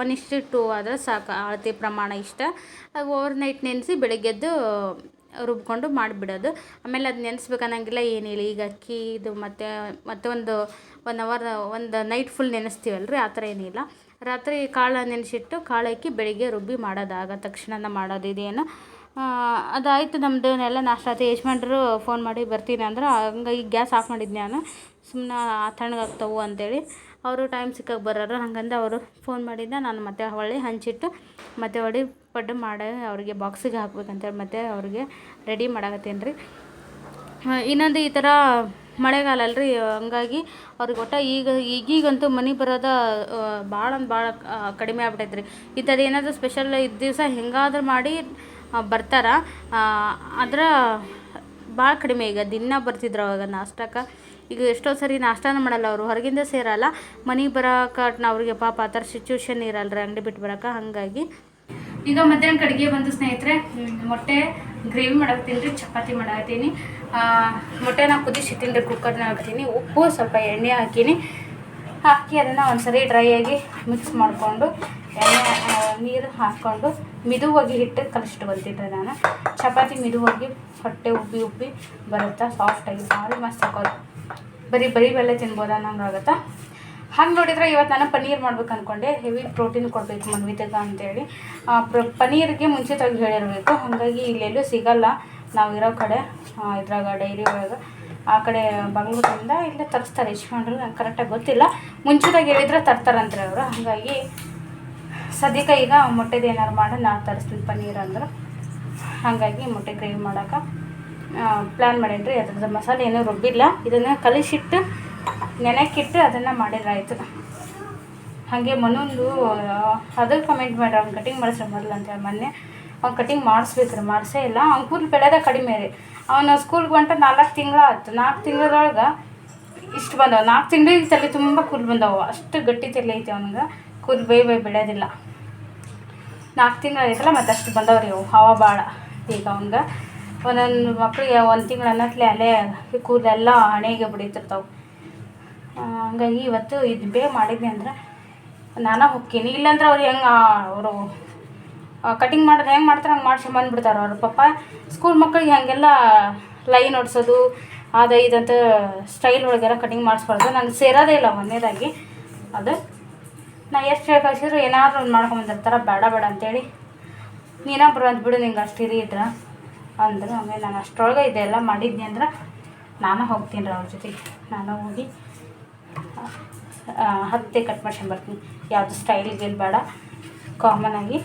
ಒನ್ ಇಷ್ಟು ಟೂ ಆದರೆ ಸಾಕು. ಅಳತೆ ಪ್ರಮಾಣ ಇಷ್ಟ. ಓವರ್ ನೈಟ್ ನೆನೆಸಿ ಬೆಳಗ್ಗೆದ್ದು ರುಬ್ಕೊಂಡು ಮಾಡಿಬಿಡೋದು. ಆಮೇಲೆ ಅದು ನೆನೆಸ್ಬೇಕನ್ನಂಗಿಲ್ಲ ಏನಿಲ್ಲ ಈಗ ಅಕ್ಕಿ ಇದು ಮತ್ತು, ಮತ್ತೆ ಒಂದು ಒನ್ ಅವರ್ ಒಂದು ನೈಟ್ ಫುಲ್ ನೆನೆಸ್ತೀವಲ್ರಿ, ಆ ಥರ ಏನಿಲ್ಲ. ರಾತ್ರಿ ಕಾಳು ನೆನೆಸಿಟ್ಟು ಕಾಳು ಹಾಕಿ ಬೆಳಿಗ್ಗೆ ರುಬ್ಬಿ ಮಾಡೋದಾಗ ತಕ್ಷಣನ ಮಾಡೋದು ಇದೇನು. ಅದಾಯ್ತು ನಮ್ಮದು ಎಲ್ಲ ನಾಷ್ಟ ಆಯ್ತು ಯಜಮಾನ್ರು ಫೋನ್ ಮಾಡಿ ಬರ್ತೀನಿ ಅಂದ್ರೆ. ಹಂಗಾಗಿ ಗ್ಯಾಸ್ ಆಫ್ ಮಾಡಿದ್ನಿ ನಾನು. ಸುಮ್ಮನೆ ತಣ್ಣಗಾಗ್ತವು ಅಂತೇಳಿ. ಅವರು ಟೈಮ್ ಸಿಕ್ಕಾಗ ಬರೋರು. ಹಂಗಂದು ಅವರು ಫೋನ್ ಮಾಡಿದ್ದ ನಾನು ಮತ್ತೆ ಹೊಳ್ಳಿ ಹಂಚಿಟ್ಟು ಮತ್ತೆ ಹೊಡಿ ಪಡ್ಡು ಮಾಡಿ ಅವ್ರಿಗೆ ಬಾಕ್ಸಿಗೆ ಹಾಕ್ಬೇಕಂತೇಳಿ ಮತ್ತೆ ಅವ್ರಿಗೆ ರೆಡಿ ಮಾಡಾಕತ್ತೀನಿ ರೀ ಇನ್ನೊಂದು ಈ ಥರ ಮಳೆಗಾಲ ಅಲ್ರಿ. ಹಂಗಾಗಿ ಅವ್ರಿಗೆ ಒಟ್ಟು ಈಗ ಈಗೀಗಂತೂ ಮನೆ ಬರೋದ ಭಾಳ ಭಾಳ ಕಡಿಮೆ ಆಗ್ಬಿಟ್ಟೈತೆ ರೀ ಈ ಥರ ಏನಾದರೂ ಸ್ಪೆಷಲ್ ಇದ್ದ ದಿವಸ ಹೆಂಗಾದ್ರೂ ಮಾಡಿ ಆ, ಬರ್ತಾರ. ಆದ್ರೆ ಭಾಳ ಕಡಿಮೆ ಈಗ ದಿನ ಬರ್ತಿದ್ರು ಅವಾಗ ನಾಷ್ಟಕ್ಕೆ. ಈಗ ಎಷ್ಟೋ ಸರಿ ನಾಷ್ಟಾನ ಮಾಡಲ್ಲ ಅವರು, ಹೊರಗಿಂದ ಸೇರಲ್ಲ. ಮನೆಗೆ ಬರೋಕೆ ಅವ್ರಿಗೆ ಪಾಪ ಆ ಥರ ಸಿಚುವೇಶನ್ ಇರಲ್ಲ ರೀ ಅಂಗಡಿ ಬಿಟ್ಟು ಬರೋಕೆ ಹಾಗಾಗಿ. ಈಗ ಮಧ್ಯಾಹ್ನ ಕಡೆಗೆ ಬಂದು ಸ್ನೇಹಿತರೆ ಮೊಟ್ಟೆ ಗ್ರೇವಿ ಮಾಡಾಕತ್ತೀನಿ ರೀ ಚಪಾತಿ ಮಾಡಾಕತ್ತೀನಿ. ಮೊಟ್ಟೆನ ಕುದಿಸಿ ರೀ ಕುಕ್ಕರ್ನ ಹಾಕ್ತೀನಿ. ಉಪ್ಪು ಸ್ವಲ್ಪ ಎಣ್ಣೆ ಹಾಕೀನಿ. ಹಾಕಿ ಅದನ್ನು ಒಂದ್ಸರಿ ಡ್ರೈ ಆಗಿ ಮಿಕ್ಸ್ ಮಾಡಿಕೊಂಡು, ಎಣ್ಣೆ ನೀರು ಹಾಕ್ಕೊಂಡು ಮಿದುವಾಗಿ ಹಿಟ್ಟು ರೀ ನಾನು. ಚಪಾತಿ ಮಿದುವಾಗಿ ಹೊಟ್ಟೆ ಉಬ್ಬಿ ಉಬ್ಬಿ ಬರುತ್ತಾ? ಸಾಫ್ಟಾಗಿ ಭಾರಿ ಮಸ್ತ್ ಹಾಕೋದು ಬರೀ ಬರೀ ಬೆಲ್ಲ ತಿನ್ಬೋದು ಅನ್ನಂಗೆ ಆಗುತ್ತಾ? ಹಂಗೆ ನೋಡಿದ್ರೆ ಇವತ್ತು ನಾನು ಪನ್ನೀರ್ ಮಾಡ್ಬೇಕು ಅಂದ್ಕೊಂಡೆ ಹೆವಿ ಪ್ರೋಟೀನ್ ಕೊಡಬೇಕು ಮನ್ವಿತಗ ಅಂತೇಳಿ. ಪ್ರ- ಪನ್ನೀರ್ಗೆ ಮುಂಚಿತವಾಗಿ ಹೇಳಿರಬೇಕು. ಹಾಗಾಗಿ ಇಲ್ಲೆಲ್ಲೂ ಸಿಗಲ್ಲ. ನಾವು ಇರೋ ಕಡೆ ಇದ್ರಾಗ, ಡೈರಿ ಒಳಗೆ. ಆ ಕಡೆ ಬೆಂಗಳೂರಿಂದ ಇಲ್ಲೇ ತರಿಸ್ತಾರೆ. ಯಜಮಾನ್ರು, ನಂಗೆ ಕರೆಕ್ಟಾಗಿ ಗೊತ್ತಿಲ್ಲ. ಮುಂಚಿತಾಗಿ ಹೇಳಿದ್ರೆ ತರ್ತಾರಂತ್ರಿ ಅವರು. ಹಾಗಾಗಿ ಸದ್ಯಕ್ಕೆ ಈಗ ಮೊಟ್ಟೆದು ಏನಾರು ಮಾಡಿ ನಾನು ತರಿಸ್ತೀನಿ ಪನ್ನೀರ್ ಅಂದ್ರೆ. ಹಾಗಾಗಿ ಮೊಟ್ಟೆ ಗ್ರೇವಿ ಮಾಡೋಕೆ ಪ್ಲ್ಯಾನ್ ಮಾಡೇನ್ರಿ. ಅದ್ರದ್ದು ಮಸಾಲೆ ಏನೂ ರುಬ್ಬಿಲ್ಲ. ಇದನ್ನು ಕಲಿಸಿಟ್ಟು ನೆನೆಕ್ಕಿಟ್ಟು ಅದನ್ನು ಮಾಡಿದ್ರಾಯ್ತು. ಹಾಗೆ ಮನೊಂದು ಅದು ಕಮೆಂಟ್ ಮಾಡ್ರಿ ಅವ್ನು ಕಟಿಂಗ್ ಮಾಡಿಸ್ರಿ ಮೊದಲು ಅಂತೇಳಿ ಮೊನ್ನೆ. ಅವ್ನು ಕಟಿಂಗ್ ಮಾಡಿಸ್ಬೇಕ್ರಿ, ಮಾಡಿಸೇ ಇಲ್ಲ. ಅವ್ನು ಕೂದಲು ಬೆಳೆದ ಕಡಿಮೆ ರೀ. ಅವನು ಸ್ಕೂಲ್ಗೆ ಹೊಂಟ ನಾಲ್ಕು ತಿಂಗಳ ಆಯ್ತು. ನಾಲ್ಕು ತಿಂಗಳೊಳಗೆ ಇಷ್ಟು ಬಂದವು. ನಾಲ್ಕು ತಿಂಗಳಿಗೆ ತಲೆ ತುಂಬ ಕೂದಲು ಬಂದವು. ಅಷ್ಟು ಗಟ್ಟಿ ತಲೆ ಐತೆ ಅವನಿಗೆ. ಕೂದಲು ಬೈ ಬೈ ಬಿಡೋದಿಲ್ಲ ನಾಲ್ಕು ತಿಂಗಳು ಐತಲ್ಲ ಮತ್ತೆ ಅಷ್ಟು ಬಂದವ್ರಿ ಅವು. ಹವ ಭಾಳ ಈಗ ಅವಂಗೆ ಒಂದೊಂದು ಮಕ್ಕಳಿಗೆ ಒಂದು ತಿಂಗಳು ಅನ್ನತ್ಲೆ ಅಲ್ಲೇ ಕೂದಲೆಲ್ಲ ಹಣೆಗೆ ಬಿಡಿತಿರ್ತಾವೆ. ಹಂಗಾಗಿ ಇವತ್ತು ಇದು ಬೇ ಮಾಡಿದ್ನಿ ಅಂದ್ರೆ ನಾನು ಹೋಗ್ತೀನಿ ಇಲ್ಲಾಂದ್ರೆ ಅವ್ರು ಹೆಂಗೆ ಅವರು ಕಟಿಂಗ್ ಮಾಡಿದ್ರೆ ಹೆಂಗೆ ಮಾಡ್ತಾರೆ ಹಂಗೆ ಮಾಡ್ಸಿ ಬಂದ್ಬಿಡ್ತಾರೆ ಅವ್ರ. ಪಾಪ ಸ್ಕೂಲ್ ಮಕ್ಕಳಿಗೆ ಹಾಗೆಲ್ಲ ಲೈನ್ ಹೊಡ್ಸೋದು ಅದು ಇದಂತ ಸ್ಟೈಲ್ ಒಳಗೆಲ್ಲ ಕಟಿಂಗ್ ಮಾಡಿಸ್ಬಾರ್ದು. ನನಗೆ ಸೇರೋದೇ ಇಲ್ಲ ಒಂದೇದಾಗಿ. ಅದು ನಾ ಎಷ್ಟು ಹೇಳಿ ಕಳಿಸಿದ್ರು ಏನಾದರೂ ಒಂದು ಮಾಡ್ಕೊಂಬಂದಿರ್ತಾರೆ, ಬೇಡ ಬೇಡ ಅಂತೇಳಿ. ನೀನ ಬರುವಂತ ಬಿಡು, ನಿಂಗೆ ಅಷ್ಟು ಇರಿ ಇದ್ರ ಅಂದರು. ಆಮೇಲೆ ನಾನು ಅಷ್ಟರೊಳಗೆ ಇದೆಲ್ಲ ಮಾಡಿದ್ನಿ ಅಂದ್ರೆ ನಾನು ಹೋಗ್ತೀನಿ ರೀ ಅವ್ರ ಜೊತೆಗೆ. ನಾನು ಹೋಗಿ ಹತ್ತೆ ಕಟ್ ಮಾಡ್ಕೊಂಬರ್ತೀನಿ ಯಾವುದು ಸ್ಟೈಲಿಗೆ ಬೇಡ ಕಾಮನ್ ಆಗಿ.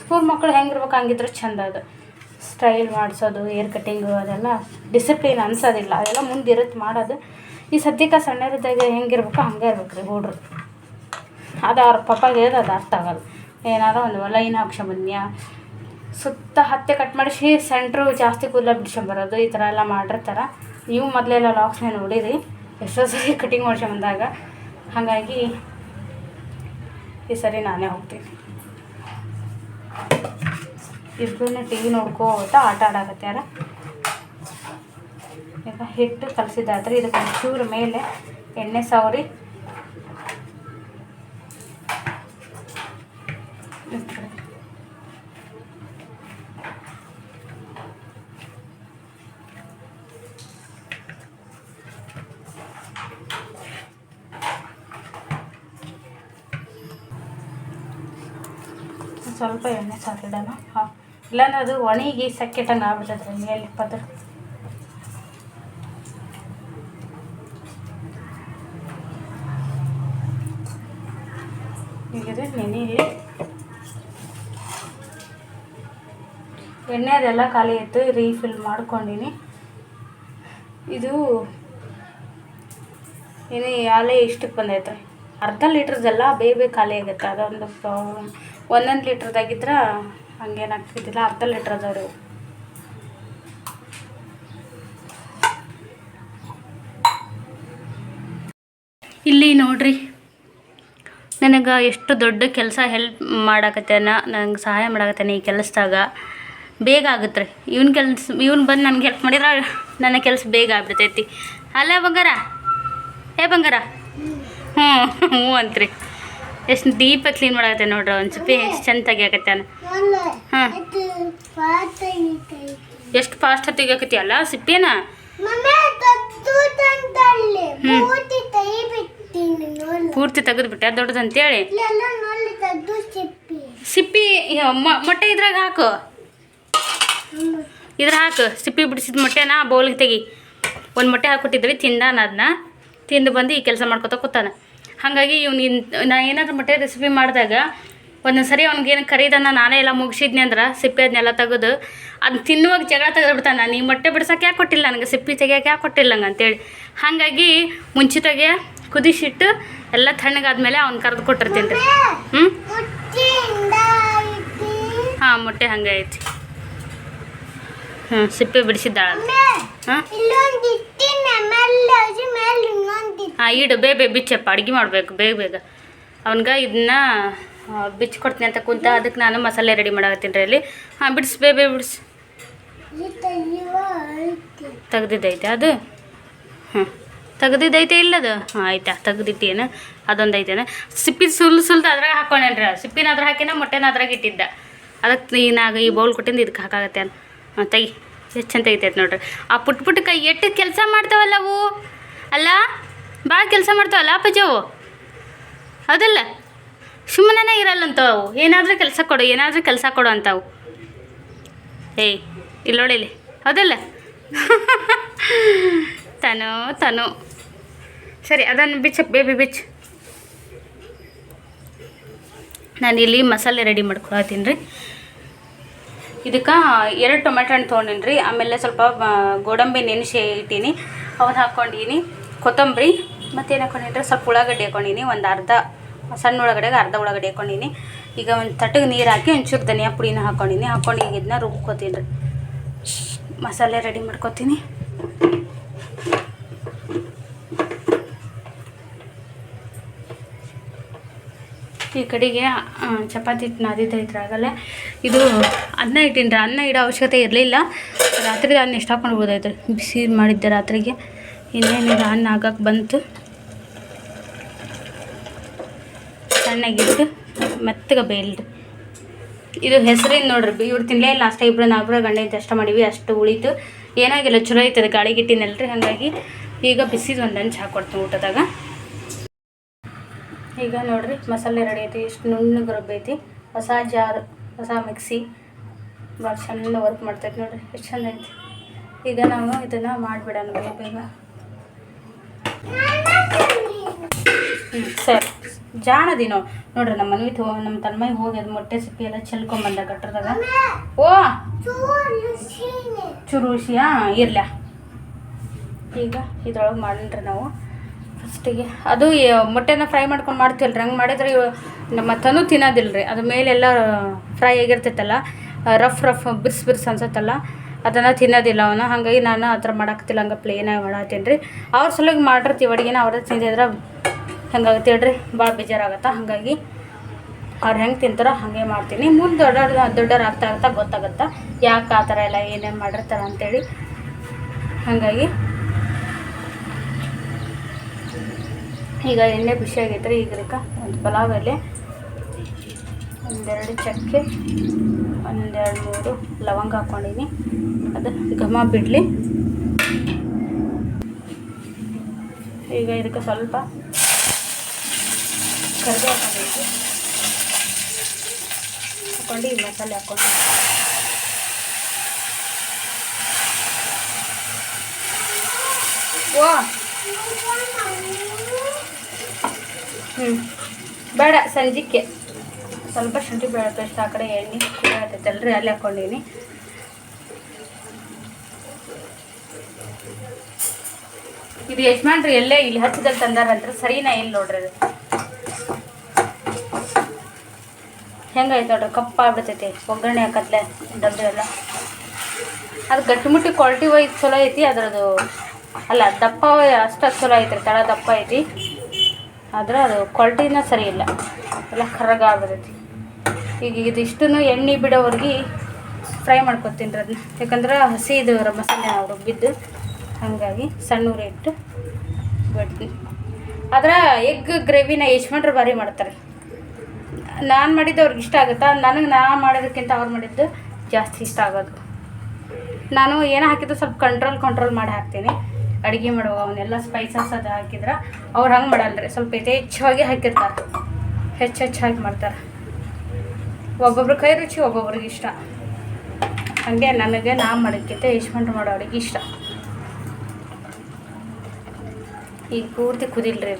ಸ್ಕೂಲ್ ಮಕ್ಕಳು ಹೆಂಗಿರ್ಬೇಕು ಹಂಗಿದ್ರೆ ಚಂದ ಅದು. ಸ್ಟೈಲ್ ಮಾಡಿಸೋದು ಏರ್ ಕಟ್ಟಿಂಗು ಅದೆಲ್ಲ ಡಿಸಿಪ್ಲಿನ್ ಅನ್ಸೋದಿಲ್ಲ. ಅದೆಲ್ಲ ಮುಂದಿರುತ್ತೆ ಮಾಡೋದು. ಈ ಸದ್ಯಕ್ಕೆ ಸಣ್ಣರಿದ್ದಾಗ ಹೆಂಗಿರ್ಬೇಕು ಹಂಗೆ ಇರ್ಬೇಕು ರೀ ಹುಡ್ರು. ಅದು ಅವ್ರ ಪಪ್ಪಾಗೆ ಹೇಳಿದ್ರೆ ಅದು ಅರ್ಥ ಆಗಲ್ಲ. ಏನಾದ್ರು ಒಂದು ಲೈನ್ ಹಾಕ್ಸ್ಕೊಂಬನ್ಯ ಸುತ್ತ ಹತ್ತೆ ಕಟ್ ಮಾಡಿಸಿ ಸೆಂಟ್ರು ಜಾಸ್ತಿ ಕೂದಲ ಬಿಡ್ಸ್ಕೊಂಬರೋದು ಈ ಥರ ಎಲ್ಲ ಮಾಡಿರ್ತಾರೆ. ನೀವು ಮೊದಲೆಲ್ಲ ಲಾಕ್ಸ್ನ ನೋಡಿರಿ, ಎಷ್ಟೋ ಸರಿ ಕಟಿಂಗ್ ಮಾಡ್ಸ್ಕೊಂಬಂದಾಗ ಹಾಗಾಗಿ ಈ ಸರಿ ನಾನೇ ಹೋಗ್ತೀನಿ. ಇಬ್ಬರೂ ಟಿ ವಿ ನೋಡ್ಕೋತ ಆಟ ಆಡಾಕತ್ಯಾರ ಈಗ ಹಿಟ್ಟು ಕಲಸಿದ್ದಾದ್ರೆ ಇದಕ್ಕೆ ಚೂರು ಮೇಲೆ ಎಣ್ಣೆ ಸವರಿ ಇಟ್ಬಿಡಿ. ಒಂದ್ ಸ್ವಲ್ಪ ಎಣ್ಣೆ ಸಾರಿಡೋಣ ಹಾಂ ಇಲ್ಲಾಂದ್ರೆ ಅದು ಒಣಗಿ ಸಕ್ಕೆಟಂಗೆ ಆಗ್ಬಿಡುತ್ತೆ ರೀ ಎಲ್ಲಿ ಪದ್ರ ಈಗ ಇದು ನೆನೆಲಿ ಎಣ್ಣೆ ಅದೆಲ್ಲ ಖಾಲಿ ಇತ್ತು, ರೀಫಿಲ್ ಮಾಡ್ಕೊಂಡಿನಿ. ಇದು ಏನು ಯಾಲೆ ಇಷ್ಟಕ್ಕೆ ಬಂದೈತೆ. ಅರ್ಧ ಲೀಟ್ರದ್ದೆಲ್ಲ ಬೇಗ ಖಾಲಿ ಆಗುತ್ತೆ, ಅದೊಂದು ಪ್ರಾಬ್ಲಮ್ ಒಂದೊಂದು ಲೀಟ್ರದಾಗಿದ್ರೆ ಹಂಗೇನಾಗ್ತಿದ್ದಿಲ್ಲ ಅರ್ಧ ಲೀಟ್ರ್ ಅದಾವ್ರಿ. ಇಲ್ಲಿ ನೋಡ್ರಿ, ನನಗೆ ಎಷ್ಟು ದೊಡ್ಡ ಕೆಲಸ ಹೆಲ್ಪ್ ಮಾಡಾಕತ್ತೇನ, ನಂಗೆ ಸಹಾಯ ಮಾಡಾಕತ್ತೇನೆ ಈ ಕೆಲಸದಾಗ. ಬೇಗ ಆಗುತ್ತೆ ರೀ ಇವ್ನ ಕೆಲ್ಸ, ಇವ್ನು ಬಂದು ನನಗೆ ಹೆಲ್ಪ್ ಮಾಡಿದ್ರೆ ನನ್ನ ಕೆಲಸ ಬೇಗ ಆಗ್ಬಿಡ್ತೈತಿ. ಅಲ್ಲ ಬಂಗಾರ? ಏ ಬಂಗಾರ? ಹ್ಞೂ ಹ್ಞೂ ಅಂತ್ರಿ. ಎಷ್ಟು ದೀಪ ಕ್ಲೀನ್ ಮಾಡಾಗತ್ತೆ ನೋಡ್ರಿ ಒಂದು ಚಿಪ್ಪಿ ಎಷ್ಟು ಚೆಂದ ತೆಗಿಯಾಕತ್ತೆ ಹಾಂ. ಎಷ್ಟು ಫಾಸ್ಟ್ ತೆಗಿಯಾಕತ್ತಿ ಅಲ್ಲ ಸಿಪ್ಪಿನ? ಪೂರ್ತಿ ತೆಗೆದ್ಬಿಟ್ಟೆ ದೊಡ್ಡದು ಅಂತೇಳಿ? ಸಿಪ್ಪಿ. ಮೊಟ್ಟೆ ಇದ್ರಾಗ ಹಾಕು. ಇದ್ರ ಹಾಕು. ಸಿಪ್ಪಿ ಬಿಡಿಸಿದ ಮೊಟ್ಟೆನ ಬೌಲ್ಗೆ ತೆಗಿ. ಒಂದು ಮೊಟ್ಟೆ ಹಾಕ್ಕೊಟ್ಟಿದ್ವಿ ತಿಂದಾನ ಅದನ್ನ ತಿಂದು ಬಂದು ಈ ಕೆಲಸ ಮಾಡ್ಕೊತ ಕೂತಾನ. ಹಾಗಾಗಿ ಇವ್ನು ನಾ ಏನಾದರೂ ಮೊಟ್ಟೆ ರೆಸಿಪಿ ಮಾಡಿದಾಗ ಒಂದೊಂದು ಸರಿ ಅವ್ನಿಗೇನು ಕರೀದನ್ನ ನಾನೇ ಎಲ್ಲ ಮುಗಿಸಿದ್ನಿ ಅಂದ್ರೆ ಸಿಪ್ಪೆ ಅದನ್ನೆಲ್ಲ ತೆಗೆದು ಅದನ್ನ ತಿನ್ನುವಾಗ ಜಗಳ ತೆಗೆದ್ಬಿಡ್ತಾನೆ ನೀ ಮೊಟ್ಟೆ ಬಿಡ್ಸೋಕೆ ಯಾಕೆ ಕೊಟ್ಟಿಲ್ಲ? ನನಗೆ ಸಿಪ್ಪಿ ತೆಗಿಯೋಕೆ ಯಾಕೆ ಕೊಟ್ಟಿಲ್ಲ ನಂಗೆ? ಅಂತೇಳಿ. ಹಾಗಾಗಿ ಮುಂಚಿತಾಗೆ ಕುದಿಸಿಟ್ಟು ಎಲ್ಲ ತಣ್ಣಗಾದ್ಮೇಲೆ ಅವ್ನು ಕರೆದು ಕೊಟ್ಟಿರ್ತೀನಿ ರೀ. ಹ್ಞೂ ಹಾಂ ಮೊಟ್ಟೆ ಹಂಗೆ ಐತಿ. ಹ್ಞೂ ಸಿಪ್ಪೆ ಬಿಡಿಸಿದ್ದಾಳ ಹಾಂ? ಹಾಂ ಇಡು ಬೇಗ ಬೇಗ ಬಿಚ್ಚಪ್ಪ ಅಡುಗೆ ಮಾಡಬೇಕು ಬೇಗ ಬೇಗ. ಅವನ್ಗೆ ಇದನ್ನ ಬಿಚ್ಚಿ ಕೊಡ್ತೀನಿ ಅಂತ ಕುಂತ ಅದಕ್ಕೆ ನಾನು ಮಸಾಲೆ ರೆಡಿ ಮಾಡಾಕತ್ತೀನಿ ರೀ ಅಲ್ಲಿ. ಹಾಂ ಬಿಡಿಸ್ ಬೇಗ ಬೇಗ ಬಿಡಿಸ್. ತೆಗ್ದಿದ್ದೈತೆ ಅದು? ಹ್ಞೂ ತೆಗ್ದಿದ್ದೈತೆ ಇಲ್ಲದು? ಹಾಂ ಆಯ್ತಾ ತೆಗ್ದಿಟ್ಟೇನು ಅದೊಂದು ಐತೇನು ಸಿಪ್ಪಿ ಸುಲ್ ಸುಲ್ದು ಅದ್ರಾಗ ಹಾಕೊಂಡೇನ್ರಿ ಸಿಪ್ಪಿನ ಅದ್ರಾಗ ಹಾಕಿನ ಮೊಟ್ಟೆನ ಅದ್ರಾಗ ಇಟ್ಟಿದ್ದ. ಅದಕ್ಕೆ ನೀನಾಗ ಈ ಬೌಲ್ ಕೊಟ್ಟಿಂದ ಇದಕ್ಕೆ ಹಾಕಾಗತ್ತೆ ಅಂತ. ಹಾಂ, ತೆಗಿ. ಎಷ್ಟು ಚಂದ ತೆಗಿತೈತೆ ನೋಡ್ರಿ. ಆ ಪುಟ್ ಪುಟ್ಟ ಕೈ ಎಷ್ಟು ಕೆಲಸ ಮಾಡ್ತಾವಲ್ಲ ಅವು? ಅಲ್ಲ? ಭಾಳ ಕೆಲಸ ಮಾಡ್ತಾವಲ್ಲ ಅಪ್ಪಜವು ಅವು ಹೌದಲ್ಲ? ಸುಮ್ಮನೆ ಇರಲ್ಲಂತ ಅವು. ಏನಾದರೂ ಕೆಲಸ ಕೊಡು, ಏನಾದರೂ ಕೆಲಸ ಕೊಡು ಅಂತವು. ಏಯ್ ಇಲ್ಲಿ. ನೋಡಿಲಿ ಹೌದಲ್ಲ? ತನು ತನು. ಸರಿ, ಅದನ್ನು ಬಿಚ್ಚ, ಬೇಬಿ ಬಿಚ್ಚ. ನಾನು ಇಲ್ಲಿ ಮಸಾಲೆ ರೆಡಿ ಮಾಡ್ಕೊಳತ್ತೀನಿ ರೀ. ಇದಕ್ಕೆ ಎರಡು ಟೊಮೆಟೊ ಹಣ್ಣು ತೊಗೊಂಡಿನಿ ರೀ ಆಮೇಲೆ ಸ್ವಲ್ಪ ಗೋಡಂಬಿ ನೆನೆಸಿ ಇಟ್ಟೀನಿ. ಅವನ್ನ ಹಾಕ್ಕೊಂಡಿನಿ ಕೊತ್ತಂಬರಿ, ಮತ್ತೇನು ಹಾಕ್ಕೊಂಡಿನಿ ರೀ ಸ್ವಲ್ಪ ಉಳ್ಳಾಗಡ್ಡಿ ಹಾಕೊಂಡಿನಿ. ಒಂದು ಅರ್ಧ, ಸಣ್ಣ ಉಳ್ಳಾಗಡ್ಡೆಗೆ ಅರ್ಧ ಉಳ್ಳಾಗಡ್ಡಿ ಹಾಕೊಂಡಿನಿ. ಈಗ ಒಂದು ತಟ್ಟಗೆ ನೀರು ಹಾಕಿ ಒಂಚೂರು ಧನಿಯಾ ಪುಡಿನ ಹಾಕ್ಕೊಂಡಿನಿ ಹಾಕ್ಕೊಂಡು ಈಗ ಇದನ್ನ ರುಬ್ಕೋತೀನಿ ರೀ ಮಸಾಲೆ ರೆಡಿ ಮಾಡ್ಕೊತೀನಿ. ಈ ಕಡೆಗೆ ಚಪಾತಿ ಹಿಟ್ಟು ನಾದಿದ್ದೆ ಆಗಲೇ ಇದು ಅನ್ನ ಇಟ್ಟೀನಿ ರೀ ಅನ್ನ ಇಡೋ ಅವಶ್ಯಕತೆ ಇರಲಿಲ್ಲ. ರಾತ್ರಿ ಅನ್ನ ಎಷ್ಟು ಹಾಕೊಂಡು ಹೋದೈತ್ರಿ ಬಿಸಿ ಮಾಡಿದ್ದೆ ರಾತ್ರಿಗೆ. ಇನ್ನೇನಿದೆ ಅನ್ನ ಹಾಕಕ್ಕೆ ಬಂತು. ಸಣ್ಣಗಿಟ್ಟು ಮೆತ್ತಗೆ ಬೇಯ್ಲ್ರಿ ಇದು ಹೆಸರಿನ ನೋಡ್ರಿ? ಇವ್ರು ತಿನ್ನಲೇ ಇಲ್ಲ. ಅಷ್ಟೇ ಇಬ್ಬರು ನಾಲ್ಕು ಗಂಡ ಅಷ್ಟ ಮಾಡೀವಿ. ಅಷ್ಟು ಉಳಿತು. ಏನಾಗಿಲ್ಲ, ಚಲೋ ಐತದ ಗಾಳಿಗಿಟ್ಟಿನಲ್ರಿ. ಹಾಗಾಗಿ ಈಗ ಬಿಸಿದು ಒಂದು ಹಂಚ್ ಹಾಕ್ಕೊಡ್ತೀನಿ ಊಟದಾಗ. ಈಗ ನೋಡ್ರಿ, ಮಸಾಲೆ ರೆಡಿ ಐತಿ ಎಷ್ಟು ನುಣ್ಣಗೆ ರುಬ್ಬೈತಿ ಹೊಸ ಜಾರ್, ಹೊಸ ಮಿಕ್ಸಿ. ಭಾಳ ಚಂದ ವರ್ಕ್ ಮಾಡ್ತೈತಿ ನೋಡ್ರಿ, ಎಷ್ಟು ಚಂದ ಐತಿ. ಈಗ ನಾವು ಇದನ್ನು ಮಾಡಿಬಿಡೋಣ ಬೇಗ ಹ್ಞೂ ಸರಿ. ಜಾಣದಿ ನಾವು ನೋಡ್ರಿ, ನಮ್ಮ ಮನವಿ ತಗೋ, ನಮ್ಮ ತನ್ಮೈ ಹೋಗಿ ಅದು ಮೊಟ್ಟೆ ಸಿಪ್ಪಿ ಎಲ್ಲ ಚೆಲ್ಕೊಂಬಂದ ಗಟ್ರದಾಗ. ಓ! ಚುರುಶಿಯಾ ಇರ್ಲ. ಈಗ ಇದ್ರೊಳಗೆ ಮಾಡಿನ್ರಿ ನಾವು. ಫಸ್ಟಿಗೆ ಅದು ಮೊಟ್ಟೆನ ಫ್ರೈ ಮಾಡ್ಕೊಂಡು ಮಾಡ್ತೀವಲ್ಲ ರೀ ಹಂಗೆ ಮಾಡಿದ್ರೆ ನಮ್ಮ ತನು ತಿನ್ನೋದಿಲ್ಲ ರೀ ಅದು ಮೇಲೆಲ್ಲ ಫ್ರೈ ಆಗಿರ್ತೈತಲ್ಲ ರಫ್ ರಫ್ ಬಿರ್ಸ್ ಬಿರ್ಸ್ ಅನ್ಸತ್ತಲ್ಲ, ಅದನ್ನು ತಿನ್ನೋದಿಲ್ಲ ಅವನು. ಹಾಗಾಗಿ ನಾನು ಆ ಥರ ಮಾಡಾಕತ್ತಿಲ್ಲ. ಹಂಗೆ ಪ್ಲೇನಾಗಿ ಮಾಡತ್ತೀನಿ ರೀ. ಅವ್ರ ಸಲುವಾಗಿ ಮಾಡಿರ್ತೀವಿ ಅಡುಗೆನ, ಅವ್ರ ತಿಂದಿದ್ರೆ ಹಂಗಾಗುತ್ತೆ ಹೇಳ್ರಿ. ಭಾಳ ಬೇಜಾರಾಗತ್ತೆ? ಹಾಗಾಗಿ ಅವ್ರು ಹೆಂಗೆ ತಿಂತಾರೋ ಹಾಗೆ ಮಾಡ್ತೀನಿ. ಮುಂದೆ ದೊಡ್ಡ ದೊಡ್ಡವ್ರು ಆಗ್ತಾ ಆಗ್ತಾ ಗೊತ್ತಾಗತ್ತೆ? ಯಾಕೆ ಆ ಥರ ಎಲ್ಲ ಏನೇನು ಮಾಡಿರ್ತಾರೆ ಅಂತೇಳಿ. ಹಾಗಾಗಿ ಈಗ ಎಣ್ಣೆ ಬಿಸಿಯಾಗೈತ್ರಿ ಈಗಲಿಕ್ಕೆ ಒಂದು ಪಲಾವ್ ಎಲೆ, ಒಂದೆರಡು ಚಕ್ಕೆ, ಒಂದೆರಡು ಮೂರು ಲವಂಗ ಹಾಕ್ಕೊಂಡಿನಿ ಅದು ಘಮ ಬಿಡಲಿ. ಈಗ ಇದಕ್ಕೆ ಸ್ವಲ್ಪ ಕರಿಬೇ ಹಾಕೊಂಡಿದ್ದು ಹಾಕ್ಕೊಂಡು ಈ ಮಸಾಲೆ ಹಾಕ್ಕೊಂಡು ಓ ಹ್ಞೂ ಬೇಡ ಸಂಜಿಕೆ ಸ್ವಲ್ಪ ಶುಂಠಿ ಬೆಳೆ ಪೇಸ್ಟ್ ಆ ಕಡೆ ಎಣ್ಣೆ ಕುಡಿಯತ್ತೈತಲ್ರಿ ಅಲ್ಲಿ ಹಾಕ್ಕೊಂಡೀನಿ. ಇದು ಯಜಮಾನ್ರಿ ಎಲ್ಲೇ ಇಲ್ಲಿ ಹಚ್ಚಿದಲ್ಲಿ ತಂದಾರಂದ್ರೆ ಸರಿನಾ ಇಲ್ಲ ನೋಡ್ರಿ ಅದು? ಹೆಂಗಾಯ್ತು ನೋಡ್ರಿ? ಕಪ್ಪ ಆಗ್ಬಿಡ್ತೈತಿ. ಒಗ್ಗರಣೆ ಹಾಕತ್ಲೆ ಡಬ್ಬಿ ಎಲ್ಲ. ಅದು ಗಟ್ಟಿಮುಟ್ಟಿ ಕ್ವಾಲಿಟಿ ವೈಸ್ ಚಲೋ ಐತಿ, ಅದ್ರದ್ದು ಅಲ್ಲ, ದಪ್ಪ ಅಷ್ಟು ಚಲೋ ಐತ್ರಿ, ತಳ ದಪ್ಪ ಐತಿ. ಆದ್ರೆ ಅದು ಕ್ವಾಲಿಟಿನ ಸರಿ ಇಲ್ಲ. ಎಲ್ಲ ಕರಗ ಆಗ್ಬಿಡೈತಿ ಈಗ ಇದಿಷ್ಟನ್ನು ಎಣ್ಣೆ ಬಿಡೋವರೆಗೆ ಫ್ರೈ ಮಾಡ್ಕೊತೀನಿ ರೀ ಅದನ್ನ ಯಾಕಂದ್ರೆ ಹಸಿ ಇದು ಮಸಾಲೆ ರುಬ್ಬಿದ್ದು ಹಾಗಾಗಿ ಸಣ್ಣ ಇಟ್ಟು ಬಿಡ್ತೀನಿ. ಆದ್ರೆ ಎಗ್ ಗ್ರೇವಿನ ಯಶ್ಮಂಡ್ರು ಭಾರಿ ಮಾಡ್ತಾರೆ. ನಾನು ಮಾಡಿದ್ದು ಅವ್ರಿಗೆ ಇಷ್ಟ ಆಗುತ್ತಾ? ನನಗೆ ನಾ ಮಾಡೋದಕ್ಕಿಂತ ಅವ್ರು ಮಾಡಿದ್ದು ಜಾಸ್ತಿ ಇಷ್ಟ ಆಗೋದು. ನಾನು ಏನೋ ಹಾಕಿದ್ದು ಸ್ವಲ್ಪ ಕಂಟ್ರೋಲ್ ಕಂಟ್ರೋಲ್ ಮಾಡಿ ಹಾಕ್ತೀನಿ. ಅಡುಗೆ ಮಾಡುವಾಗ ಅವನ್ನೆಲ್ಲ ಸ್ಪೈಸಸ್ ಅದು ಹಾಕಿದ್ರೆ ಅವ್ರು ಹಂಗೆ ಮಾಡಲ್ರಿ. ಸ್ವಲ್ಪ ಯಥೇಚ್ಛವಾಗಿ ಹಾಕಿರ್ತಾರೆ. ಹೆಚ್ಚು ಹೆಚ್ಚಾಗಿ ಮಾಡ್ತಾರೆ. ಒಬ್ಬೊಬ್ರು ಕೈ ರುಚಿ ಒಬ್ಬೊಬ್ರಿಗೆ ಇಷ್ಟ. ಹಾಗೆ ನನಗೆ ನಾ ಮಾಡೋಕ್ಕಿಂತ ಯಶ್ಮಂಟ್ ಮಾಡೋ ಅಡುಗೆ ಇಷ್ಟ. ಈಗ ಪೂರ್ತಿ ಕುದಿಲ್ರಿ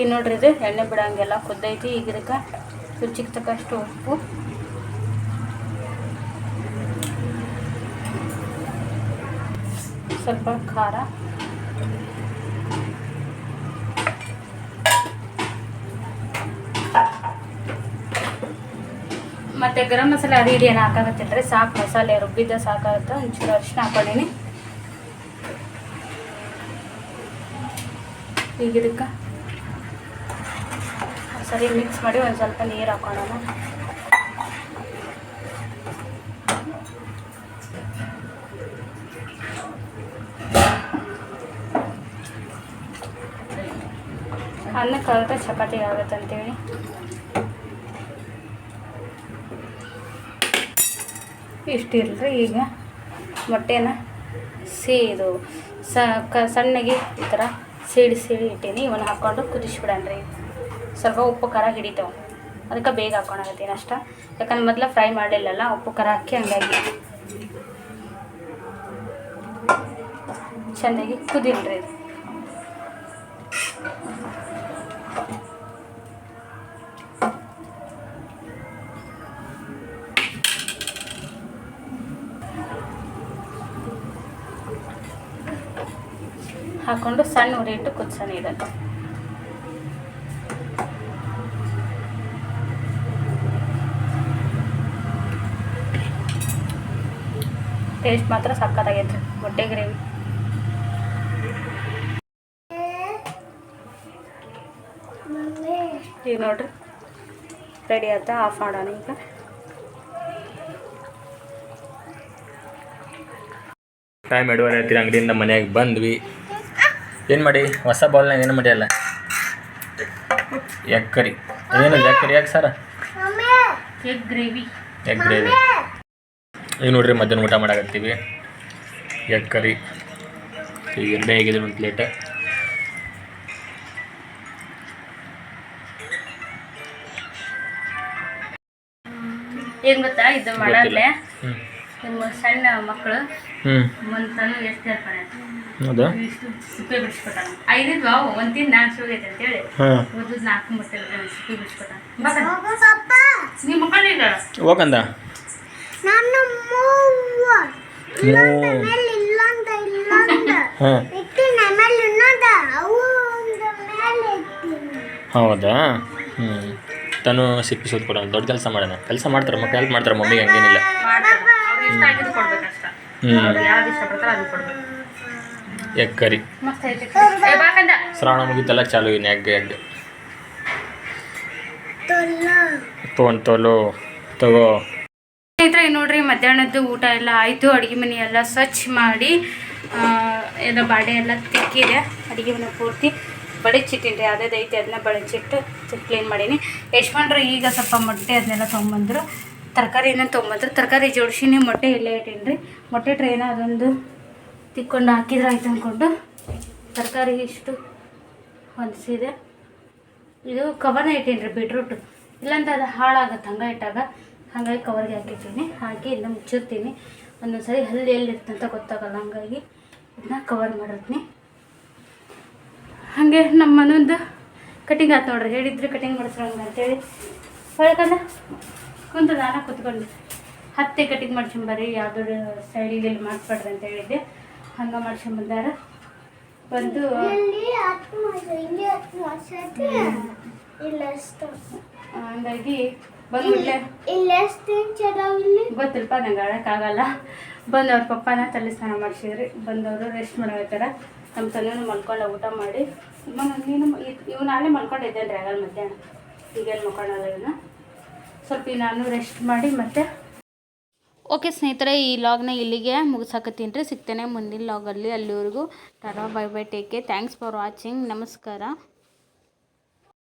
ಈಗ ನೋಡ್ರಿ ಇದು ಎಣ್ಣೆ ಬಿಡಂಗೆಲ್ಲ ಕುದ್ದೈತಿ. ಈಗ ಇದಕ್ಕೆ ರುಚಿಗೆ ತಕ್ಕಷ್ಟು ಉಪ್ಪು. ಸ್ವಲ್ಪ ಖಾರ. ಮತ್ತೆ ಗರಂ ಮಸಾಲೆ ಅದು ಇದು ಏನು ಹಾಕಾಗತ್ತಿಲ್ಲ ಸಾಕು ಮಸಾಲೆ ರುಬ್ಬಿದ್ದ ಸಾಕಾಗುತ್ತೆ. ಒಂಚೂರು ಅರಿಶಿನ ಹಾಕೊಂಡಿನಿ. ಈಗ ಇದಕ್ಕೆ ಸರಿ ಮಿಕ್ಸ್ ಮಾಡಿ ಒಂದು ಸ್ವಲ್ಪ ನೀರು ಹಾಕೊಳ್ಳೋಣ ಅನ್ನ ಕಲಿತ ಚಪಾತಿ ಆಗುತ್ತೆ ಅಂತೇಳಿ ಇಷ್ಟಿಲ್ರಿ ಈಗ ಮೊಟ್ಟೆನ ಸೀ ಇದು ಸ ಕ ಸಣ್ಣಗೆ ಈ ಥರ ಸೀಡಿ ಸೀಡಿ ಇಟ್ಟೀನಿ, ಇವನ್ನ ಹಾಕ್ಕೊಂಡು ಕುದಿಸ್ಬಿಡಣ್ರಿ. ಸ್ವಲ್ಪ ಉಪ್ಪು ಖಾರ ಹಿಡಿತಾವೆ. ಅದಕ್ಕೆ ಬೇಗ ಹಾಕ್ಕೊಳಕತ್ತೀನಿ ಅಷ್ಟ? ಯಾಕಂದ್ರೆ ಮೊದಲ ಫ್ರೈ ಮಾಡಿಲ್ಲಲ್ಲ ಉಪ್ಪು ಖಾರ ಹಾಕಿ ಹಂಗಾಗಿ. ಚೆನ್ನಾಗಿ ಕುದಿಲ್ರಿ ಹಾಕೊಂಡು ಸಣ್ಣ ಉರಿ ಇಟ್ಟು ಕುದಿಸೋಣ ಇದನ್ನು. ಟೇಸ್ಟ್ ಮಾತ್ರ ಸಕ್ಕತ್ತಾಗೈತೆ ಮೊಟ್ಟೆ ಗ್ರೇವಿ. ಈಗ ನೋಡ್ರಿ. ರೆಡಿ ಆಯ್ತಾ? ಆಫ್ ಮಾಡೋಣ ಈಗ. ಟೈಮ್ ಎರಡುವರೆ ಆಯ್ತು ಅಂಗಡಿಯಿಂದ ಮನೆಯಾಗ ಬಂದ್ವಿ. ಏನು ಮಾಡಿ? ಹೊಸ ಬೌಲ್ನಾಗ ಏನು ಮಾಡಿಯಲ್ಲ? ಎಗ್ ಕರಿ ಏನು ಎಗ್ ಕರಿ ಯಾಕೆ ಸರ? ಎಗ್ ಗ್ರೇವಿ ಎಗ್ ಗ್ರೇವಿ ಈಗ ನೋಡ್ರಿ ಮಧ್ಯಾಹ್ನ ಊಟ ಮಾಡಾಕತ್ತೀವಿ. Egg curry. ಈಗ ಎರಡೇ ಆಗಿದೆ ಒಂದು ಪ್ಲೇಟ್ ಏನ್ ಗೊತ್ತಾ? ಇದು ಮಾಡಲ್ಲೇ ಸಣ್ಣ ಮಕ್ಕಳು ಒಂದ್ ಮಂತನು ಎಷ್ಟು ಹೇಳ್ತಾರೆ? ಹೌದಾ? ಸಿಪ್ಪೆ ಬಿಡಿಸ್ಕೊಟ್ಟಾನ. ಐದಿದ್ವು? ಒಂದು ತಿಂದು ನಾನು ಸುಗೈತೆ ಅಂತೇಳಿ ಹಾಂ. ಓದಿದ್ ನಾಲ್ಕು ಮತ್ತೆ ಸಿಪ್ಪೆ ನಿಮ್ಮ ಹೋಗಂದ? ನಾನು ಮೂವ ಮೇಲೆ ಇಲ್ಲೊಂದ ಇಲ್ಲೊಂದ. ಹಾಂ. ಇಟ್ಟಿನ ಮೇಲೆ ಇನ್ನೊಂದ. ಅವು ಒಂದು ಮೇಲೆ ಇಟ್ಟಿನಿ. ಹೌದಾ? ಹ್ಞೂ ತನು ಸಿಪ್ಪಿ ಸೋದ್ ಕೊಡೋಣ ದೊಡ್ಡ ಕೆಲಸ ಮಾಡೋಣ ಕೆಲಸ ಮಾಡ್ತಾರೆ ಮಕ್ಕಳು ಹೆಲ್ಪ್ ಮಾಡ್ತಾರೆ ಮಮ್ಮಿಗೆ ಹಂಗೇನಿಲ್ಲ. ಹ್ಞೂ ಎಗ್ ಕರಿ ಮಸ್ತ್ ಐತಿ ಏ ಬಾಕಂದ ಶ್ರಾವಣ ಮುಗಿತಲ್ಲ ಚಾಲು ಇನ್ನು ಎಗ್ ಎಗ್ ತೊಲ್ಲ. ತೊಗೊಂಡು ತೋಲು ತಗೋ. ಸ್ನೇಹಿತರೆ, ನೋಡ್ರಿ, ಮಧ್ಯಾಹ್ನದ್ದು ಊಟ ಎಲ್ಲ ಆಯಿತು. ಅಡುಗೆ ಮನೆ ಎಲ್ಲ ಸ್ವಚ್ಛ ಮಾಡಿ ಎಲ್ಲ ಬಾಡೆ ಎಲ್ಲ ತಿಕ್ಕಿದೆ ಅಡುಗೆ ಮನೆ ಪೂರ್ತಿ ಬಡಿಚಿಟ್ಟಿನಿ ಅದೇ ದೈತಿ ಅದನ್ನ ಬಡಚಿಟ್ಟು ಕ್ಲೀನ್ ಮಾಡೀನಿ. ಯಶ್ವಂಡ್ರು ಈಗ ಸ್ವಲ್ಪ ಮೊಟ್ಟೆ ಅದನ್ನೆಲ್ಲ ತೊಗೊಂಬಂದ್ರು. ತರಕಾರಿನ ತೊಗೊಂಬಂದ್ರು? ತರಕಾರಿ ಜೋಡಿಸಿನಿ, ಮೊಟ್ಟೆ ಇಲ್ಲೇ ಇಟ್ಟೀನಿ ರೀ ಮೊಟ್ಟೆ ಟ್ರೈನ ಅದೊಂದು ತಿಕ್ಕೊಂಡು ಹಾಕಿದ್ರೆ ಆಯ್ತು ಅಂದ್ಕೊಂಡು ತರಕಾರಿ ಇಷ್ಟು ಹೊಂದಿಸಿದೆ. ಇದು ಕವನ ಇಟ್ಟೀನಿ ರೀ ಬೀಟ್ರೂಟು ಇಲ್ಲಾಂದ್ರೆ ಅದು ಹಾಳಾಗತ್ತೆ, ಹಂಗೆ ಇಟ್ಟಾಗ. ಹಾಗಾಗಿ ಕವರ್ಗೆ ಹಾಕಿರ್ತೀನಿ. ಹಾಕಿ ಇದನ್ನ ಮುಚ್ಚಿರ್ತೀನಿ. ಒಂದೊಂದು ಸರಿ ಹಲ್ಲಿ ಎಲ್ಲಿರ್ತಂತ ಗೊತ್ತಾಗಲ್ಲ ಹಂಗಾಗಿ ಇದನ್ನ ಕವರ್ ಮಾಡಿರ್ತೀನಿ. ಹಾಗೆ ನಮ್ಮ ಮನೊಂದು ಕಟಿಂಗ್ ಆಯ್ತು ನೋಡ್ರಿ. ಹೇಳಿದ್ರೆ ಕಟಿಂಗ್ ಮಾಡಿಸ್ರಂಗ ಅಂತೇಳಿ. ಹೇಳ್ಕಂದ ಕುಂತು ನಾನು ಕುತ್ಕೊಂಡು. ಹತ್ತೆ ಕಟಿಂಗ್ ಮಾಡ್ಸ್ಕೊಂಬರ್ರಿ ಯಾವುದೋ ಸೈಡಿಗೆ ಮಾಡಿಸ್ಬಾರ್ದು ಅಂತ ಹೇಳಿದ್ದೆ. ಹಂಗೆ ಮಾಡ್ಸ್ಕೊಂಬಂದಾರ ಬಂದು ಹಂಗಾಗಿ ಬಂದ್ಬಿಟ್ಲೆ. ಗೊತ್ತಿಲ್ಪ ನಂಗೆ ಆಡೋಕ್ಕಾಗಲ್ಲ ಬಂದು ಅವ್ರ ಪಪ್ಪನ ತಲೆ ಸ್ನಾನ ಮಾಡಿಸಿದ್ರಿ. ಬಂದವರು ರೆಸ್ಟ್ ಮಾಡಾಕತ್ತಾರ ನಮ್ಮ ತಲೆನೂ ಮಲ್ಕೊಂಡು ಊಟ ಮಾಡಿ. ನೀನು ಇವ್ ನಾನೇ ಮಲ್ಕೊಂಡಿದ್ದೇನೆ ರೀ ಆಗಲ್ಲ ಮಧ್ಯಾಹ್ನ? ಈಗೇನು ಮಲ್ಕೊಳ್ಳಲ್ಲ ಇವನು? ಸ್ವಲ್ಪ ನಾನು ರೆಸ್ಟ್ ಮಾಡಿ ಮತ್ತೆ ಓಕೆ ಸ್ನೇಹಿತರೆ ಈ ಲಾಗ್ನ ಇಲ್ಲಿಗೆ ಮುಗಿಸಾಕತ್ತೀನಿ ರೀ. ಸಿಗ್ತೇನೆ ಮುಂದಿನ ಲಾಗಲ್ಲಿ ಅಲ್ಲಿವರೆಗೂ tata bye bye take care thanks for watching ನಮಸ್ಕಾರ.